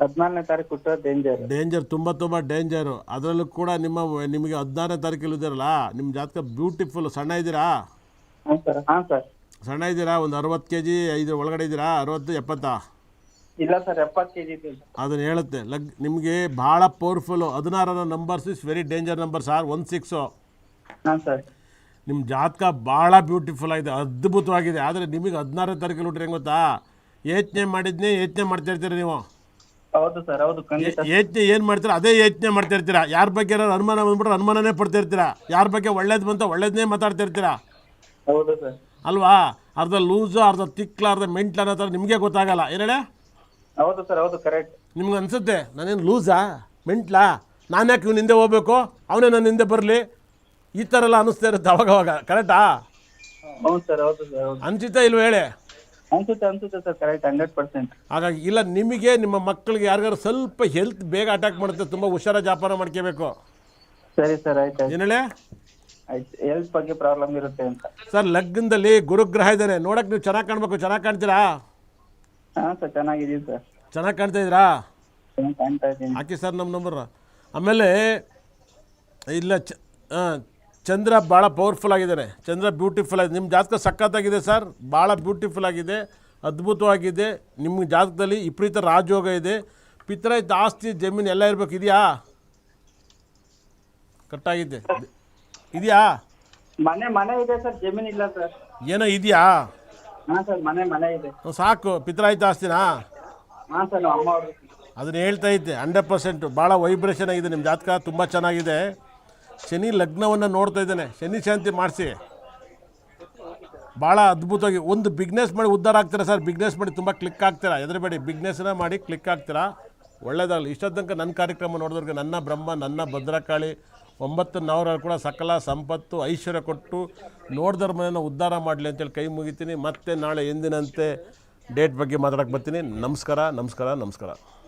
ಹದಿನಾಲ್ಕನೇ ಹದಿನಾರನೇ ತಾರೀಕು ಕೊಟ್ಟರೆ ಡೇಂಜರ್ ಡೇಂಜರ್ ತುಂಬ ತುಂಬ ಡೇಂಜರು ಅದರಲ್ಲೂ ಕೂಡ ನಿಮ್ಮ ನಿಮಗೆ ಹದಿನಾರನೇ ತಾರೀಕು ಇದ್ದೀರಲ್ಲ ನಿಮ್ಮ ಜಾತಕ ಬ್ಯೂಟಿಫುಲ್ ಸಣ್ಣ ಇದ್ದೀರಾ? ಹಾಂ ಸರ್ ಹಾಂ ಸರ್. ಸಣ್ಣ ಇದ್ದೀರಾ? ಒಂದು ಅರವತ್ತು ಕೆ ಜಿ ಐದು ಒಳಗಡೆ ಇದ್ದೀರಾ? ಅರವತ್ತು ಎಪ್ಪತ್ತಾ? ಇಲ್ಲ ಸರ್ ಎಪ್ಪತ್ತು ಕೆ ಜಿ ಅದನ್ನು ಹೇಳುತ್ತೆ. ಲಗ್ ನಿಮಗೆ ಭಾಳ ಪವರ್ಫುಲ್ ಹದಿನಾರರ numbers is very danger number sir one six ಹಾಂ ಸರ್. ನಿಮ್ಮ ಜಾತಕ ಭಾಳ ಬ್ಯೂಟಿಫುಲ್ ಆಗಿದೆ ಅದ್ಭುತವಾಗಿದೆ. ಆದರೆ ನಿಮಗೆ ಹದಿನಾರನೇ ತಾರೀಕು ಹುಟ್ರಿ ಹೆಂಗೆ ಗೊತ್ತಾ? ಯೋಚನೆ ಮಾಡಿದ್ನೇ ಯೋಚನೆ ಮಾಡ್ತಾ ಇರ್ತೀರ ನೀವು. ಹೌದು ಸರ್ ಹೌದು ಖಂಡಿತ. ಯೋಚನೆ ಏನು ಮಾಡ್ತೀರಾ ಅದೇ ಯೋಚನೆ ಮಾಡ್ತಾ ಇರ್ತೀರಾ. ಯಾರ ಬಗ್ಗೆ ಏನಾದ್ರು ಅನುಮಾನ ಬಂದ್ಬಿಟ್ರೆ ಅನುಮಾನನೇ ಪಡ್ತಾ ಇರ್ತೀರಾ ಯಾರ ಬಗ್ಗೆ ಒಳ್ಳೇದು ಬಂತ ಒಳ್ಳೇದನ್ನೇ ಮಾತಾಡ್ತಾ ಇರ್ತೀರಾ. ಹೌದು ಸರ್. ಅಲ್ವಾ? ಅರ್ಧ ಲೂಸು ಅರ್ಧ ತಿಕ್ಲ ಅರ್ಧ ಮೆಂಟ್ಲ ಅನ್ನೋ ಥರ ನಿಮಗೆ ಗೊತ್ತಾಗಲ್ಲ. ಏನೇಳೆ ಹೌದು ಸರ್ ಹೌದು ಕರೆಕ್ಟ್ ನಿಮ್ಗೆ ಅನ್ಸುತ್ತೆ ನಾನೇನು ಲೂಸಾ ಮೆಂಟ್ಲಾ? ನಾನು ಯಾಕೆ ಇವ್ನ ಹಿಂದೆ ಹೋಗ್ಬೇಕು ಅವನೇ ನನ್ನ ಹಿಂದೆ ಬರಲಿ ಈ ಥರ ಎಲ್ಲ ಅನಿಸ್ತಾ ಇರುತ್ತೆ ಅವಾಗವಾಗ ಕರೆಕ್ಟಾ ಹೌದು ಸರ್ ಹೌದು ಸರ್ ಹೌದು. ಅನ್ಸುತ್ತಾ ಇಲ್ವ ಹೇಳಿ? ಅನ್ಸುತ್ತೆ ಅನ್ಸುತ್ತೆ ಸರ್ ಕರೆಕ್ಟ್ ಹಂಡ್ರೆಡ್ ಪರ್ಸೆಂಟ್. ಹಾಗಾಗಿ ಇಲ್ಲ ನಿಮಗೆ ನಿಮ್ಮ ಮಕ್ಕಳಿಗೆ ಯಾರಿಗಾರು ಸ್ವಲ್ಪ ಹೆಲ್ತ್ ಬೇಗ ಅಟ್ಯಾಕ್ ಮಾಡುತ್ತೆ ತುಂಬ ಹುಷಾರ ಜಾಪಾನ ಮಾಡ್ಕೋಬೇಕು. ಸರಿ ಸರ್ ಆಯ್ತು ಆಯ್ತು. ಏನು ಹೇಳಿ? ಆಯ್ತು ಹೆಲ್ತ್ ಬಗ್ಗೆ ಪ್ರಾಬ್ಲಮ್ ಇರುತ್ತೆ ಅಂತ. ಸರ್ ಲಗ್ನದಲ್ಲಿ ಗುರುಗ್ರಹ ಇದ್ದಾನೆ. ನೋಡಕ್ಕೆ ನೀವು ಚೆನ್ನಾಗಿ ಕಾಣಬೇಕು ಚೆನ್ನಾಗಿ ಕಾಣ್ತೀರಾ? ಹಾಂ ಸರ್ ಚೆನ್ನಾಗಿದ್ದೀನಿ ಸರ್. ಚೆನ್ನಾಗಿ ಕಾಣ್ತಾ ಇದ್ದೀರಾ? ಚೆನ್ನಾಗಿ ಕಾಣ್ತಾ ಇದ್ದೀನಿ. ಹಾಕಿ ಸರ್ ನಮ್ಮ ನಂಬರ್ ಆಮೇಲೆ ಇಲ್ಲ ಚ ಚಂದ್ರ ಭಾಳ ಪವರ್ಫುಲ್ ಆಗಿದ್ದಾನೆ. ಚಂದ್ರ ಬ್ಯೂಟಿಫುಲ್ ಆಗಿದೆ. ನಿಮ್ಮ ಜಾತಕ ಸಖತ್ತಾಗಿದೆ ಸರ್ ಭಾಳ ಬ್ಯೂಟಿಫುಲ್ ಆಗಿದೆ. ಅದ್ಭುತವಾಗಿದೆ. ನಿಮ್ಮ ಜಾತಕದಲ್ಲಿ ವಿಪರೀತ ರಾಜಯೋಗ ಇದೆ. ಪಿತ್ರಾಯ್ತ ಆಸ್ತಿ ಜಮೀನು ಎಲ್ಲ ಇರಬೇಕು. ಇದೆಯಾ? ಕಟ್ಟಾಗಿದೆ ಇದೆಯಾ? ಮನೆ ಮನೆ ಇದೆ ಸರ್ ಜಮೀನ್ ಇಲ್ಲ ಸರ್ ಏನೋ ಇದೆಯಾ? ಹಾಂ ಸರ್ ಮನೆ ಮನೆ ಇದೆ. ಸಾಕು. ಪಿತ್ರಾಯ್ತ ಆಸ್ತಿನಾ? ಹಾಂ ಸರ್ ನಮ್ಮ ಅಮ್ಮ ಅದನ್ನ ಹೇಳ್ತಾ ಇದ್ದೆ. ಹಂಡ್ರೆಡ್ ಪರ್ಸೆಂಟು ಭಾಳ ವೈಬ್ರೇಷನ್ ಆಗಿದೆ. ನಿಮ್ಮ ಜಾತಕ. ತುಂಬ ಚೆನ್ನಾಗಿದೆ. ಶನಿ ಲಗ್ನವನ್ನು ನೋಡ್ತಾ ಇದ್ದಾನೆ. ಶನಿ ಶಾಂತಿ ಮಾಡಿಸಿ. ಭಾಳ ಅದ್ಭುತವಾಗಿ ಒಂದು ಬಿಗ್ನೆಸ್ ಮಾಡಿ ಉದ್ಧಾರ ಆಗ್ತೀರಾ ಸರ್? ಬಿಗ್ನೆಸ್ ಮಾಡಿ ತುಂಬ ಕ್ಲಿಕ್ ಆಗ್ತೀರಾ? ಎದುರುಬೇಡಿ ಬಿಗ್ನೆಸ್ನ ಮಾಡಿ ಕ್ಲಿಕ್ ಆಗ್ತೀರಾ? ಒಳ್ಳೇದಾಗಲಿ. ಇಷ್ಟದ ತನಕ ನನ್ನ ಕಾರ್ಯಕ್ರಮ ನೋಡಿದ್ರಿಗೆ ನನ್ನ ಬ್ರಹ್ಮ, ನನ್ನ ಭದ್ರಕಾಳಿ, ಒಂಬತ್ತು ನವರ ಕೂಡ ಸಕಲ ಸಂಪತ್ತು, ಐಶ್ವರ್ಯ ಕೊಟ್ಟು ನೋಡಿದ್ರ ಮನೆಯನ್ನು ಉದ್ಧಾರ ಮಾಡಲಿ ಅಂತೇಳಿ ಕೈ ಮುಗಿತೀನಿ. ಮತ್ತೆ ನಾಳೆ ಎಂದಿನಂತೆ ಡೇಟ್ ಬಗ್ಗೆ ಮಾತಾಡಕ್ಕೆ ಬರ್ತೀನಿ. ನಮಸ್ಕಾರ ನಮಸ್ಕಾರ ನಮಸ್ಕಾರ.